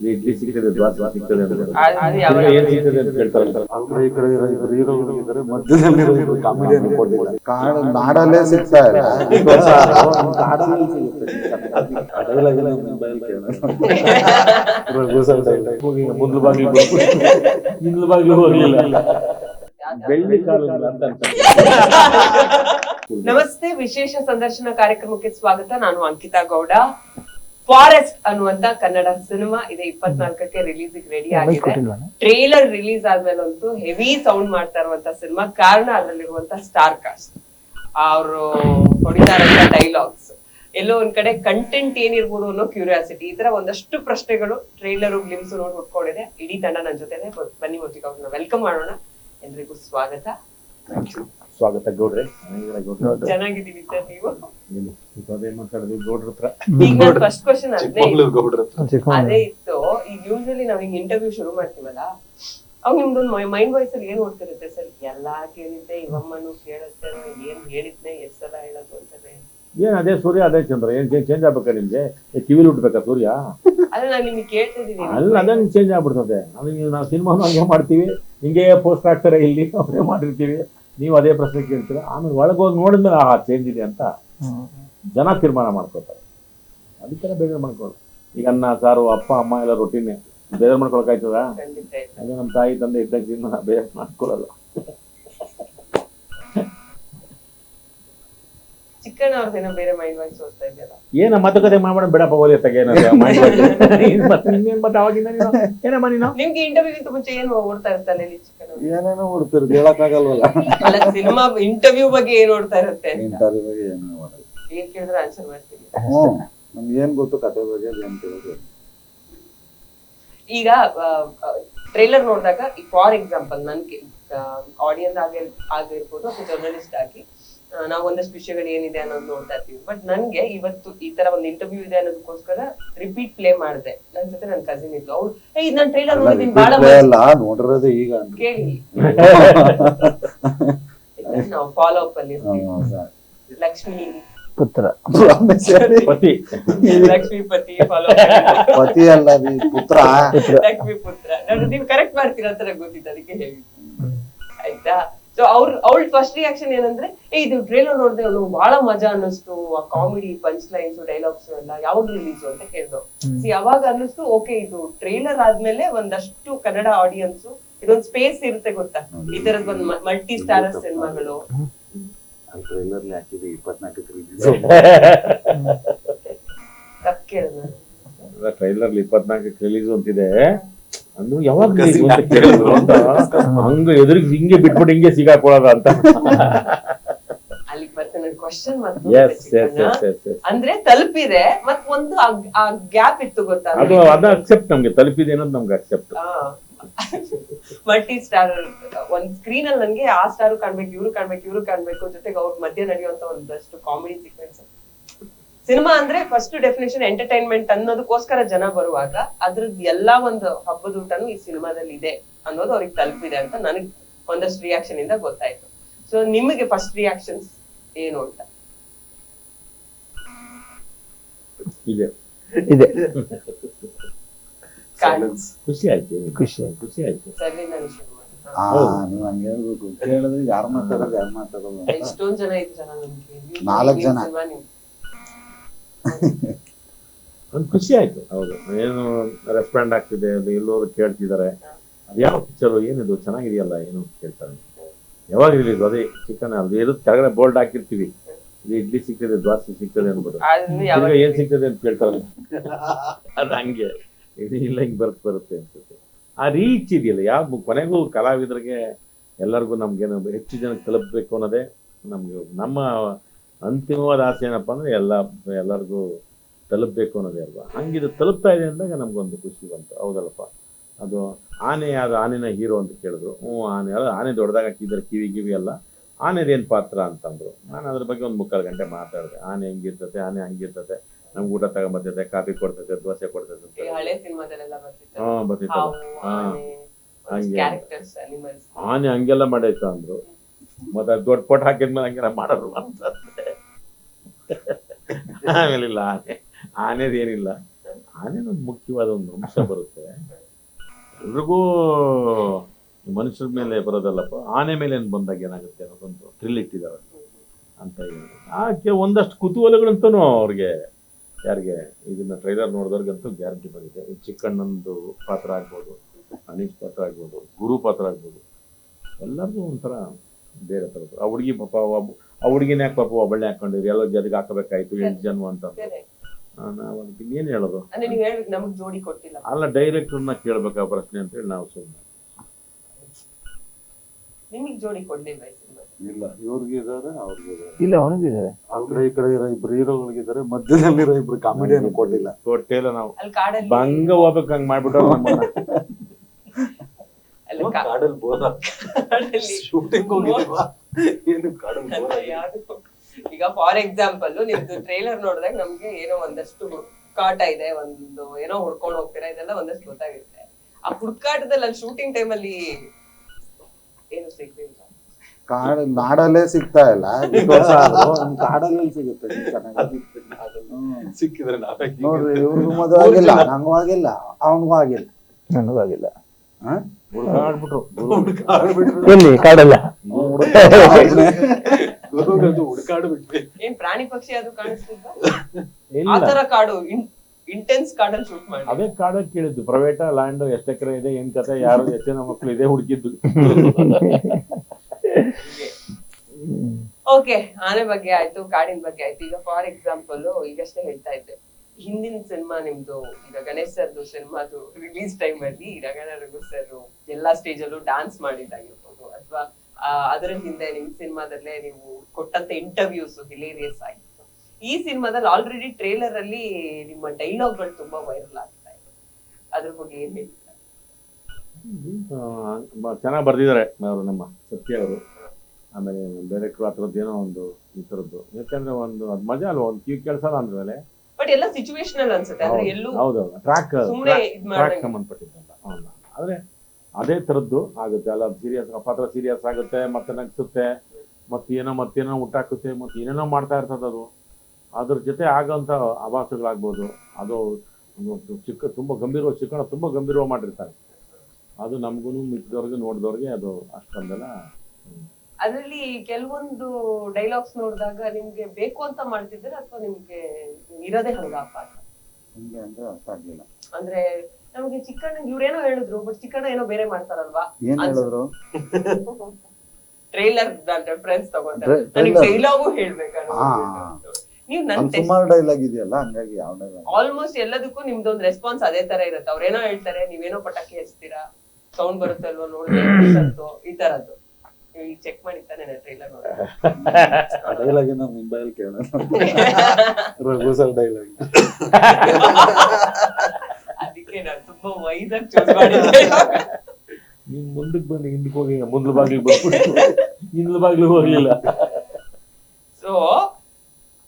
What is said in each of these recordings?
ಇದು ಇಡ್ಲಿ ಸಿಗ್ತದೆ ದ್ವಾಸ ಸಿಗ್ತದೆ ಅಂತ ಅದು- ಅದು ಯಾವ- ತಿರ್ಗಾ ಏನ್ ಸಿಗ್ತದೆ ಅಂತ ಕೇಳ್ತಾರಲ್ಲ ಅಲ್ರಿ ಈ ಕಡೆ ಇರೋ ಇಬ್ರು ಹೀರೋಗಳು ಇದ್ದಾರೆ ಮಧ್ಯದಲ್ಲಿ ಇರೋ ಇಬ್ರು ಕಾಮಿಡಿಯನ್ ಕೊಟ್ಟಿದ್ದಾರೆ ಕಾಡ ನಾಡಲ್ಲೇ ಸಿಗ್ತಾ ಇಲ್ಲ. ಕಾಡಲ್ಲಿ ಸಿಗುತ್ತೆ ಮೊಬೈಲ್ ಹೋಗಿ ಮೊದ್ಲು ಬಾಗಿಲು ಹಿಂದ್ಲು ಬಾಗಿಲು ಹೋಗ್ಲಿಲ್ಲ ಬೆಳ್ಳಿ ಕಾಲ ಅಂತ ನಮಸ್ತೆ ವಿಶೇಷ ಸಂದರ್ಶನ ಕಾರ್ಯಕ್ರಮಕ್ಕೆ ಸ್ವಾಗತ. ನಾನು ಅಂಕಿತಾ ಗೌಡ. ಫಾರೆಸ್ಟ್ ಅನ್ನುವಂತ ಕನ್ನಡ ಸಿನಿಮಾ ಇದೆ ಇಪ್ಪತ್ನಾಲ್ಕಕ್ಕೆ ರಿಲೀಸ್ ರೆಡಿ ಆಗಿದೆ. ಟ್ರೇಲರ್ ರಿಲೀಸ್ ಆದ್ಮೇಲಂತೂ ಹೆವಿ ಸೌಂಡ್ ಮಾಡ್ತಾ ಇರುವಂತ ಸಿನಿಮಾ. ಕಾರಣ ಅದರಲ್ಲಿರುವಂತ ಸ್ಟಾರ್ ಕಾಸ್ಟ್ ಅವರು ಹೊಡಿತಾ ಇರುವಂತ ಡೈಲಾಗ್ಸ್ ಎಲ್ಲೋ ಒಂದ್ ಕಡೆ ಕಂಟೆಂಟ್ ಏನಿರ್ಬೋದು ಅನ್ನೋ ಕ್ಯೂರಿಯಾಸಿಟಿ ಈ ತರ ಒಂದಷ್ಟು ಪ್ರಶ್ನೆಗಳು ಟ್ರೇಲರ್ ಗ್ಲಿಮ್ಸ್ ನೋಡಿ ಹುಟ್ಕೊಂಡಿದೆ ಇಡೀ ತಂಡ ನನ್ನ ಜೊತೆ ಬನ್ನಿ ಒಟ್ಟಿಗೆ ಅವ್ರನ್ನ ವೆಲ್ಕಮ್ ಮಾಡೋಣ. ಎಲ್ರಿಗೂ ಸ್ವಾಗತ. ಥ್ಯಾಂಕ್ ಗೌಡ್ರೆ ನನಗೇನ ಗೌಡ್ರೆ. ಚೆನ್ನಾಗಿದ್ದೀವಿ ಸರ್ ನೀವು? ಏನು? ಈಗ ಅದೇನ್ ಮಾತಾಡೋದು? ಗೌಡ್ರ ಹತ್ರ. ಈಗ ನಾನು ಫಸ್ಟ್ ಕ್ವಶನ್ ಅದೇ ಗೌಡ್ರ. ಅದೇ ಇತ್ತು. ಈಗ ಯೂಶಲಿ ನಾವ್ ಹಿಂಗ್ ಇಂಟರ್ವ್ಯೂ ಶುರು ಮಾಡ್ತೀವಲ್ಲ ಅವ್ ನಿಮ್ದೊಂದು ಮೈಂಡ್ ವಾಯ್ಸ್ ಅಲ್ಲಿ ಏನ್ ಓಡ್ತಿರುತ್ತೆ ಸರ್? ಎಲ್ಲಾ ಕೇಳಿದ್ದೆ ಇವಮ್ಮನು ಕೇಳುತ್ತೆ ಏನ್ ಹೇಳಿದ್ನೆ ಎಷ್ಟ್ ಸಲ ಹೇಳೋದು ಅಂತಾನೆ ಏನ್ ಅದೇ ಸೂರ್ಯ ಅದೇ ಚಂದ್ರ. ಏನ್ ಚೇಂಜ್ ಆಗ್ಬೇಕಾ ನಿಮ್ಗೆ? ಕಿವಿಲಿ ಉಟ್ಬೇಕಾ ಸೂರ್ಯ? ಅಲ್ಲ ನಾನು ನಿಮ್ಗೆ ಕೇಳ್ತಿದೀನಿ ಅಲ್ಲ ಅದಂಗ್ ಚೇಂಜ್ ಆಗ್ಬಿಡ್ತದೆ. ಅದು ನೀವು ನಾವು ಸಿನಿಮಾನು ಹಂಗೆ ಮಾಡ್ತೀವಿ? ಹಿಂಗೆ ಪೋಸ್ಟ್ ಹಾಕ್ತಾರೆ ಇಲ್ಲಿ ಅವರೇ ಮಾಡಿರ್ತೀವಿ. ನೀವು ಅದೇ ಪ್ರಶ್ನೆ ಕೇಳ್ತೀರಾ? ಆಮೇಲೆ ಒಳಗೆ ಹೋಗಿ ನೋಡಿದ್ಮೇಲೆ ಆ ಚೇಂಜ್ ಇದೆ ಅಂತ ಜನ ತೀರ್ಮಾನ ಮಾಡ್ಕೋತಾರೆ ಅದಕ್ಕೆಲ್ಲ ಬೇಜಾರು ಮಾಡ್ಕೊಳ್ಳಿ ಈಗ ಅನ್ನ ಸಾರು ಅಪ್ಪ ಅಮ್ಮ ಎಲ್ಲ ರೊಟ್ಟಿನೇ ಬೇಜಾರು ಮಾಡ್ಕೊಳಕಾಯ್ತದ. ಅದೇ ನಮ್ಮ ತಾಯಿ ತಂದೆ ಇದ್ದಾಗ ಜೀವನ ಬೇಜಾರು ಮಾಡ್ಕೊಳ್ಳಲ್ಲ ಏನ ಮಾತುಕತೆ ಮಾಡ್ಬೇಡ ಬೇಡಪ್ಪ ಹೋಲಿ ಅತ್ತಾಗೆ ಮತ್ತೆ ಇನ್ನೇನ್ ಮತ್ತೆ ಅವಾಗಿಂದ ನೀನು? ಏನಮ್ಮ ನೀನು? ನಿಮ್ಗೆ ಇಂಟರ್ವ್ಯೂಗಿಂತ ಮುಂಚೆ ಏನ್ ಓಡ್ತಾ ಇರ್ತಾನೆ? ಏನೇನೋ ಹುಡ್ತಿರೋದು ಹೇಳಕ್ಕಾಗಲ್ವಲ್ಲ? ಅಲ್ಲ ಸಿನಿಮಾ ಇಂಟರ್ವ್ಯೂ ಬಗ್ಗೆ ಏನ್ ನೋಡ್ತಾ ಇರುತ್ತೆ ಇಂಟರ್ವ್ಯೂ ಬಗ್ಗೆ ಏನು ಮಾಡೋದು. ಏನ್ ಕೇಳಿದ್ರೆ ಆನ್ಸರ್ ಮಾಡ್ತೀನಿ. ನಮ್ಗೆ ಏನ್ ಗೊತ್ತು ಕತೆ ಬಗ್ಗೆ ಏನ್ ಕೇಳೋದು? ಈಗ ಟ್ರೈಲರ್ ನೋಡಿದಾಗ ಫಾರ್ ಎಕ್ಸಾಂಪಲ್ ನನ್ಗೆ ಆಡಿಯನ್ಸ್ ಆಗಿ ಆಗಿರ್ಬೋದು ಅಥವಾ ಜರ್ನಲಿಸ್ಟ್ ಆಗಿ ನಾವು ಒಂದಷ್ಟು ವಿಷಯಗಳು ಏನಿದೆ ಅನ್ನೋದು ನೋಡ್ತಾ ಇರ್ತೀವಿ. ಬಟ್ ನನ್ಗೆ ಇವತ್ತು ಈ ತರ ಒಂದು ಇಂಟರ್ವ್ಯೂ ಇದೆ ಅನ್ನೋದಕ್ಕೋಸ್ಕರ ರಿಪೀಟ್ ಪ್ಲೇ ಮಾಡಿದೆ. ನನ್ ಜೊತೆ ನನ್ನ ಕಸಿನ್ ಇದ್ಲು. ಅವ್ಳು ಏ ಇದು ನಾನು ಟ್ರೈಲರ್ ನೋಡಿದೀನಿ ಬಹಳ ಅಲ್ಲ ನೋಡಿರೋದು ಈಗ ಕೇಳಿ. ನಾವು ಫಾಲೋ ಅಪ್ ಅಲ್ಲಿ ಇರ್ತೀವಿ. ಲಕ್ಷ್ಮಿ. ಪುತ್ರ. ಪತಿ. ಲಕ್ಷ್ಮಿ ಪತಿ ಫಾಲೋ ಪತಿ ಅಲ್ಲ ಪುತ್ರ. ಲಕ್ಷ್ಮಿ ಪುತ್ರ. ನಾನು ನೀವು ಕರೆಕ್ಟ್ ಮಾಡ್ತೀರಾ ಅಂತ ಗೊತ್ತಿತ್ತು ಅದಕ್ಕೆ ಹೇಳಿ ಆಯ್ತಾ? ಸೊ ಅವ್ರ ಅವಳ ಫಸ್ಟ್ ರಿಯಾಕ್ಷನ್ ಏನಂದ್ರೆ ಏ ಇದು ಟ್ರೇಲರ್ ನೋಡಿದೆ ಅವ್ನು ಬಹಳ ಮಜಾ ಅನ್ನಿಸ್ತು ಆ ಕಾಮಿಡಿ ಪಂಚ್ ಲೈನ್ಸ್ ಡೈಲಾಗ್ಸ್ ಎಲ್ಲ ಯಾವ್ದು ರಿಲೀಸ್ ಅಂತ ಕೇಳ್ದು. ಸಿ ಅವಾಗ ಅನ್ನಿಸ್ತು ಓಕೆ ಇದು ಟ್ರೇಲರ್ ಆದ್ಮೇಲೆ ಒಂದಷ್ಟು ಕನ್ನಡ ಆಡಿಯನ್ಸ್ ಇದೊಂದು ಸ್ಪೇಸ್ ಇರುತ್ತೆ ಗೊತ್ತಾ? ಈ ತರದ್ ಒಂದ್ ಮಲ್ಟಿ ಸ್ಟಾರರ್ ಸಿನಿಮಾಗಳು ಟ್ರೈಲರ್ ಹಾಕಿದೆ ಇಪ್ಪತ್ನಾಲ್ಕಕ್ಕೆ ರಿಲೀಸ್ ತಪ್ಪು ಟ್ರೈಲರ್ ಇಪ್ಪತ್ನಾಲ್ಕಕ್ಕೆ ರಿಲೀಸ್ ಅಂತಿದೆ. ಅಂದ್ರು ಯಾವಾಗ ಹಂಗ ಎದುರಿಗೆ ಹಿಂಗೆ ಬಿಟ್ಬಿಟ್ಟು ಹಿಂಗೆ ಸಿಗಾಕೊಳ್ಳೋದ ಅಂತ. ಅಂದ್ರೆ ತಲುಪಿದೆ ಮತ್ ಒಂದು ಆ ಗ್ಯಾಪ್ ಇತ್ತು ಗೊತ್ತಾ? ಅದು ಅದ ಅಕ್ಸೆಪ್ಟ್ ನಮ್ಗೆ ತಲುಪಿದೆ ಅನ್ನೋದು ನಮ್ಗೆ ಅಕ್ಸೆಪ್ಟ್ ಮಲ್ಟಿ ಸ್ಟಾರ್ ಒಂದ್ ಸ್ಕ್ರೀನ್ ಅಲ್ಲಿ ನನ್ಗೆ ಆ ಸ್ಟಾರು ಕಾಣ್ಬೇಕು ಇವ್ರು ಕಾಣ್ಬೇಕು ಇವ್ರು ಕಾಣ್ಬೇಕು ಜೊತೆಗೆ ಅವ್ರ ಮಧ್ಯೆ ನಡೆಯುವಂತ ಒಂದಷ್ಟು ಕಾಮಿಡಿ ಸೀಕ್ವೆನ್ಸ್ ಸಿನಿಮಾ ಅಂದ್ರೆ ಫಸ್ಟ್ ಡೆಫಿನೇಷನ್ ಎಂಟರ್ಟೈನ್ಮೆಂಟ್ ಅನ್ನೋದಕ್ಕೋಸ್ಕರ ಜನ ಬರುವಾಗ ಅದ್ರದ್ ಎಲ್ಲಾ ಒಂದು ಹಬ್ಬದ ಊಟನು ಈ ಸಿನಿಮಾದಲ್ಲಿ ಇದೆ ಅನ್ನೋದು ಅವ್ರಿಗೆ ತಲುಪಿದೆ ಅಂತ ನನಗ್ ಒಂದಷ್ಟು ರಿಯಾಕ್ಷನ್ ಇಂದ ಗೊತ್ತಾಯ್ತು. ಸೊ ನಿಮಗೆ ಫಸ್ಟ್ ರಿಯಾಕ್ಷನ್ಸ್ ಏನು ಅಂತ? ಇದೆ. ಇದೆ. ಖುಷಿ ಆಯ್ತು ಖುಷಿ ಆಯ್ತು. ಖುಷಿ ಆಯ್ತು. ಯಾರು ಮಾತಾಡೋದು ಯಾರು ಮಾತಾಡೋದು. ಎಷ್ಟೊಂದ್ ಜನ ಇದ್ರು ಜನ ನಮ್ಗೆ. ನೀವು- ಜನ. ಒಂದು ಖುಷಿ ಆಯ್ತು. ಹೌದು. ಏನು ರೆಸ್ಪಾಂಡ್ ಆಗ್ತಿದೆ ಅಲ್ಲಿ ಎಲ್ಲರೂ ಕೇಳ್ತಿದ್ದಾರೆ. ಅದು ಯಾವ ಪಿಕ್ಚರು ಏನಿದು ಚೆನ್ನಾಗಿದೆಯಲ್ಲ ಏನು ಕೇಳ್ತಾರೆ. ಯಾವಾಗ ರಿಲೀಸ್ ಅದೇ ಚಿಕನ್ ಅದು ಇರೋದು ಕೆಳಗಡೆ ಬೋಲ್ಡ್ ಹಾಕಿರ್ತೀವಿ. ಇದು ಇಡ್ಲಿ ಸಿಗ್ತದೆ ದ್ವಾಸಿ ಸಿಗ್ತದೆ ಅನ್ಬೋದು ತಿರ್ಗಾ ಏನ್ ಸಿಗ್ತದೆ? ಅಂತ ಕೇಳ್ತಾರೆ. ಅದು ಹಂಗೆ. ಇದು ಇಲ್ಲ ಹಿಂಗೆ ಬರುತ್ತೆ ಬರುತ್ತೆ ಅನ್ಸುತ್ತೆ. ಆ ರೀಚ್ ಇದೆಯಲ್ಲ ಯಾವ ಕೊನೆಗೂ ಕಲಾವಿದರಿಗೆ ಎಲ್ಲರಿಗೂ ನಮ್ಗೇನು ಹೆಚ್ಚು ಜನಕ್ಕೆ ತಲುಪಬೇಕು ಅನ್ನೋದೇ ನಮ್ಗೆ ನಮ್ಮ ಅಂತಿಮವಾದ ಆಸೆ ಏನಪ್ಪ ಅಂದ್ರೆ ಎಲ್ಲ ಎಲ್ಲರಿಗೂ ತಲುಪಬೇಕು ಅನ್ನೋದೇ ಅಲ್ವಾ? ಹಂಗಿದು ತಲುಪ್ತಾ ಇದೆ ಅಂದಾಗ ನಮ್ಗೊಂದು ಖುಷಿ ಬಂತು. ಹೌದಲ್ಲಪ್ಪ? ಅದು ಆನೆ ಅದು ಆನೆನ ಹೀರೋ ಅಂತ ಕೇಳಿದ್ರು. ಹ್ಞೂ ಆನೆ ಅಲ್ಲ ಆನೆ ದೊಡ್ಡದಾಗ ಹಾಕಿದ್ದಾರೆ ಕಿವಿ ಕಿವಿ ಅಲ್ಲ ಆನೆದೇನು ಪಾತ್ರ ಅಂತಂದ್ರು ನಾನು ಅದ್ರ ಬಗ್ಗೆ ಒಂದು ಮುಕ್ಕಾಲು ಗಂಟೆ ಮಾತಾಡಿದೆ. ಆನೆ ಹೆಂಗಿರ್ತತೆ ಆನೆ ಹಂಗಿರ್ತದೆ. ನಮ್ಗೆ ಊಟ ತಗೊಂಬರ್ತೈತೆ ಕಾಫಿ ಕೊಡ್ತೈತೆ ದೋಸೆ ಕೊಡ್ತೈತೆ ಹಾ ಬರ್ತಿತ್ತು ಹಾ. ಹಂಗೆ. ಆನೆ ಹಂಗೆಲ್ಲ ಮಾಡೈತ ಅಂದ್ರು. ಮತ್ತೆ ದೊಡ್ಡ ಪೋಟ್ ಹಾಕಿದ್ಮೇಲೆ ಹಂಗೆಲ್ಲ ಮಾಡೋರು ಅಂತ. ಆಮೇಲೆ ಇಲ್ಲ ಆನೆ, ಆನೆದೇನಿಲ್ಲ. ಮುಖ್ಯವಾದ ಒಂದು ಅಂಶ ಬರುತ್ತೆ. ಎಲ್ರಿಗೂ ಮನುಷ್ಯರ ಮೇಲೆ ಬರೋದಲ್ಲಪ್ಪ, ಆನೆ ಮೇಲೆ ಏನು ಬಂದಾಗ ಏನಾಗುತ್ತೆ ಅನ್ನೋದೊಂದು ಥ್ರಿಲ್ ಇಟ್ಟಿದ್ದಾರೆ. ಅಂತ ಹೇಳಿ ಆಕೆ ಒಂದಷ್ಟು ಕುತೂಹಲಗಳಂತೂ ಅವ್ರಿಗೆ, ಯಾರಿಗೆ, ಇದನ್ನ ಟ್ರೈಲರ್ ನೋಡಿದವ್ರಿಗಂತೂ ಗ್ಯಾರಂಟಿ ಬಂದಿದೆ. ಚಿಕ್ಕಣ್ಣಂದು ಪಾತ್ರ ಆಗ್ಬೋದು, ಅನೀಶ್ ಪಾತ್ರ ಆಗ್ಬೋದು, ಗುರು ಪಾತ್ರ ಆಗ್ಬೋದು, ಎಲ್ಲರಿಗೂ ಒಂಥರ ಬೇರೆ ಥರದ್ದು ಆ ಹುಡುಗಿ ಪಾಪ ಆ ಹುಡುಗಿನ ಯಾಕೆ ಪಾಪ ಒಬ್ಬಳೆ ಹಾಕೊಂಡಿರಿ ಎಲ್ಲ ಜೊತೆಗೆ ಹಾಕಬೇಕಾಯ್ತು ಎಂಟು ಜನ್ಮ ಅಂತ ಏನ್ ನಾವು ಅದಕ್ಕೆ ಹೇಳೋದು? ಅಂದ್ರೆ ನೀವ್ ಹೇಳ್ಬೇಕು ನಮಗ್ ಜೋಡಿ ಕೊಟ್ಟಿಲ್ಲ. ಅಲ್ಲ ಡೈರೆಕ್ಟರ್ನ ಕೇಳ್ಬೇಕಾ ಪ್ರಶ್ನೆ ಅಂತೇಳಿ ನಾವು ಸುಮ್ಮನೆ ನಿಮಗ್ ಜೋಡಿ ಕೊಡ್ಲಿಲ್ಲ ಈ ಸಿನಿಮಾ? ಇಲ್ಲ ಇವ್ರಿಗೆ ಇದಾರೆ ಅವ್ರಿಗೆ ಇದಾರೆ. ಇಲ್ಲ ಅವನಿಗಿದ್ದಾರೆ ಆ ಕಡೆ ಈ ಕಡೆ ಇರೋ ಇಬ್ರು ಹೀರೋಗಳಿಗಿದ್ದಾರೆ ಮಧ್ಯದಲ್ಲಿರೋ ಇಬ್ರು ಕೊಟ್ಟಿಲ್ಲ. ಕೊಟ್ಟೇಲ್ಲ ನಾವು. ಅಲ್ಲಿ ಕಾಡಲ್ಲಿ ಭಂಗ ಹೋಗ್ಬೇಕು ಹಂಗ್ ಮಾಡ್ಬಿಟ್ಟು ನಮ್ಮನ್ನ ಅಲ್ಲಿ ಕಾಡಲ್ಲಿ ಶೂಟಿಂಗ್ ಹೋಗಿಲ್ವಾ ಅಲ್ಲ, ಈಗ ಫಾರ್ ಎಕ್ಸಾಂಪಲ್ ನಿಮ್ದು ಟ್ರೈಲರ್ ನೋಡಿದಾಗ ನಮ್ಗೆ ಏನೋ ಒಂದಷ್ಟು ಹುಡ್ಕಾಟ ಇದೆ ಒಂದು ಏನೋ ಹುಡ್ಕೊಂಡು ಹೋಗ್ತೀರಾ ಇದೆಲ್ಲ ಒಂದಷ್ಟು ಗೊತ್ತಾಗುತ್ತೆ. ಆ ಹುಡ್ಕಾಟದಲ್ಲಿ ಅಲ್ಲಿ ಶೂಟಿಂಗ್ ಟೈಮಲ್ಲಿ ಏನು ಸಿಗ್ಲಿಲ್ಲ? ಕಾಡ ನಾಡಲ್ಲೇ ಸಿಗ್ತಾ ಇಲ್ಲ. ಕಾಡಲ್ಲಿ ಸಿಗುತ್ತೆ. ಸಿಕ್ಕಿದ್ರೆ ನೋಡ್ರಿ ಇವ್ರಿಗೂ ಮದುವೆ ಆಗಿಲ್ಲ ನಂಗೂ ಆಗಿಲ್ಲ ಅವನಿಗೂ ಆಗಿಲ್ಲ. ನನಗೂ ಆಗಿಲ್ಲ. ಎಲ್ಲಿ ಕಾಡಲ್ಲ. ಏನ್ ಪ್ರಾಣಿ ಪಕ್ಷಿ ಅದು ಕಾಣಿಸ್ತಿದ್ದ ಇಲ್ಲ. ಆ ತರ ಕಾಡು ಇಂಟೆನ್ಸ್ ಕಾಡಲ್ಲಿ ಶೂಟ್ ಮಾಡಿ. ಅದೇ ಕಾಡಕ್ ಕೇಳಿದ್ದು. ಪ್ರೈವೇಟ್ ಲ್ಯಾಂಡ್ ಎಷ್ಟು ಎಕರೆ ಇದೆ ಏನ್ ಕತೆ ಯಾರು ಎಷ್ಟು ಜನ ಮಕ್ಳು ಇದೆ ಹುಡುಕಿದ್ದು ಓಕೆ ಆನೆ ಬಗ್ಗೆ ಆಯ್ತು ಕಾಡಿನ ಬಗ್ಗೆ ಆಯ್ತು. ಈಗ ಫಾರ್ ಎಕ್ಸಾಂಪಲ್ ಈಗಷ್ಟೇ ಹೇಳ್ತಾ ಇದ್ದೆ. ಹಿಂದಿನ ಸಿನಿಮಾ ನಿಮ್ದು, ಈಗ ಗಣೇಶ್ ಸರ್ದು ಸಿನಿಮಾದು ರಿಲೀಸ್ ಟೈಮ್ ಅಲ್ಲಿ ರಗಣ ರಘು ಸರ್ ಎಲ್ಲಾ ಸ್ಟೇಜ್ ಅಲ್ಲೂ ಡಾನ್ಸ್ ಮಾಡಿದಾಗಿರ್ಬೋದು ಅಥವಾ ಅದರ ಹಿಂದೆ ನಿಮ್ ಸಿನಿಮಾದಲ್ಲೇ ನೀವು ಕೊಟ್ಟಂತ ಇಂಟರ್ವ್ಯೂಸ್ ಹಿಲೇರಿಯಸ್ ಆಗಿತ್ತು. ಈ ಸಿನಿಮಾದಲ್ಲಿ ಆಲ್ರೆಡಿ ಟ್ರೇಲರ್ ಅಲ್ಲಿ ನಿಮ್ಮ ಡೈಲಾಗ್ಗಳು ತುಂಬಾ ವೈರಲ್ ಆಗ್ತಾ ಇದೆ. ಅದ್ರ ಬಗ್ಗೆ ಏನ್ ಹೇಳ್ತೀರಾ? ಚೆನ್ನಾಗಿ ಬರ್ದಿದ್ದಾರೆ ಅವರು ನಮ್ಮ ಸತ್ಯ ಅವರು. ಆಮೇಲೆ ಡೈರೆಕ್ಟ್ರು ಆ ಥರದ್ದು ಏನೋ ಒಂದು ಈ ಥರದ್ದು. ಯಾಕಂದ್ರೆ ಒಂದು, ಅದು ಮಜಾ ಅಲ್ವಾ? ಒಂದು ಕ್ಯೂ ಕೆಲಸ ಅಂದ್ಮೇಲೆ ಬಟ್ ಎಲ್ಲ ಸಿಚುವೇಶನಲ್ ಅನ್ಸುತ್ತೆ. ಅಂದ್ರೆ ಎಲ್ಲೂ ಹೌದೌದು ಟ್ರ್ಯಾಕ್ ಸುಮ್ನೆ ಇದ್ ಟ್ರ್ಯಾಕ್ ಮಾಡ್ದಂಗೆ ಸಂಬಂಧಪಟ್ಟಿದ್ದಲ್ಲ ಹೌದಾ. ಆದ್ರೆ ಅದೇ ತರದ್ದು ಆಗುತ್ತೆ. ಅಲ್ಲ ಸೀರಿಯಸ್ ಪಾತ್ರ ಸೀರಿಯಸ್ ಆಗುತ್ತೆ ಮತ್ತೆ ನಗ್ಸುತ್ತೆ ಮತ್ತೇನೋ ಮತ್ತೇನೋ ಹುಟ್ಟಾಕುತ್ತೆ ಮತ್ತೆ ಏನೇನೋ ಮಾಡ್ತಾ ಇರ್ತದೆ ಅದು. ಅದ್ರ ಜೊತೆ ಆಗೋಂಥ ಆಭಾಸಗಳಾಗ್ಬೋದು. ಅದು ಒಂದು ಚಿಕ್ಕ ತುಂಬ ಗಂಭೀರವಾಗಿ ಶಿಕ್ಷಣ ತುಂಬ ಗಂಭೀರವಾಗಿ ಮಾಡಿರ್ತಾರೆ. ಅದು ನಮಗೂ ಮಿಕ್ಕಿದವ್ರಿಗೆ ನೋಡಿದವ್ರಿಗೆ ಅದು ಅಷ್ಟೊಂದೆಲ್ಲ ಅದ್ರಲ್ಲಿ ಕೆಲವೊಂದು ಡೈಲಾಗ್ಸ್ ನೋಡಿದಾಗ ನಿಮ್ಗೆ ಬೇಕು ಅಂತ ಮಾಡ್ತಿದ್ರೆ ಅಥವಾ ನಿಮ್ಗೆ ಇರೋದೇ ಹಂಗ ಹಿಂಗೆ ಅಂದ್ರೆ ಅರ್ಥ ಆಗ್ಲಿಲ್ಲ. ಅಂದ್ರೆ ನಮ್ಗೆ ಚಿಕ್ಕಣ್ಣ ಇವ್ರೇನೋ ಹೇಳಿದ್ರು ಬಟ್ ಚಿಕ್ಕಣ್ಣ ಏನೋ ಬೇರೆ ಮಾಡ್ತಾರಲ್ವಾ? ಏನ್ ಹೇಳಿದ್ರು? ಟ್ರೈಲರ್ ರೆಫರೆನ್ಸ್ ತಗೊಂಡ್ರೆ. ಡೈಲಾಗು ಹೇಳ್ಬೇಕು. ನೀವು ನನ್ ಅಲ್ಲಿ ಸುಮಾರು ಡೈಲಾಗ್ ಇದೆಯಲ್ಲ ಹಂಗಾಗಿ ಯಾವ ಡೈಲಾಗ್ ಆಲ್ಮೋಸ್ಟ್ ಎಲ್ಲದಕ್ಕೂ ನಿಮ್ದೊಂದು ರೆಸ್ಪಾನ್ಸ್ ಅದೇ ತರ ಇರುತ್ತೆ. ಅವ್ರೇನೋ ಹೇಳ್ತಾರೆ ನೀವೇನೋ ಪಟಾಕಿ ಹಚ್ತೀರಾ? ಸೌಂಡ್ ಬರುತ್ತೆ ಅಲ್ವಾ ನೋಡಿ ಈ ತರದ್ದು. ಈಗ ಚೆಕ್ ಮಾಡಿ ತಾನೆ ಟ್ರೈಲರ್ ಡೈಲಾಗ್ ಏನೋ ಮುಂಬೈಲ್ ಕೇಳೋಣ. ರಘು ಸರ್ ಡೈಲಾಗ್ ಅದಕ್ಕೆ ನಾನು ತುಂಬಾ ವೈದಾಗಿ ಚೂಸ್ ಮಾಡಿದ್ದೆ. ನೀನ್ ಮುಂದಕ್ಕೆ ಬಂದು ಹಿಂದಕ್ಕೆ ಹೋಗಿ ಮುಂದ್ಲ ಬಾಗಿಲು ಬಂದ್ಬಿಟ್ಟು ಹಿಂದ್ಲ ಬಾಗಿಲು ಹೋಗ್ಲಿಲ್ಲ ಸೊ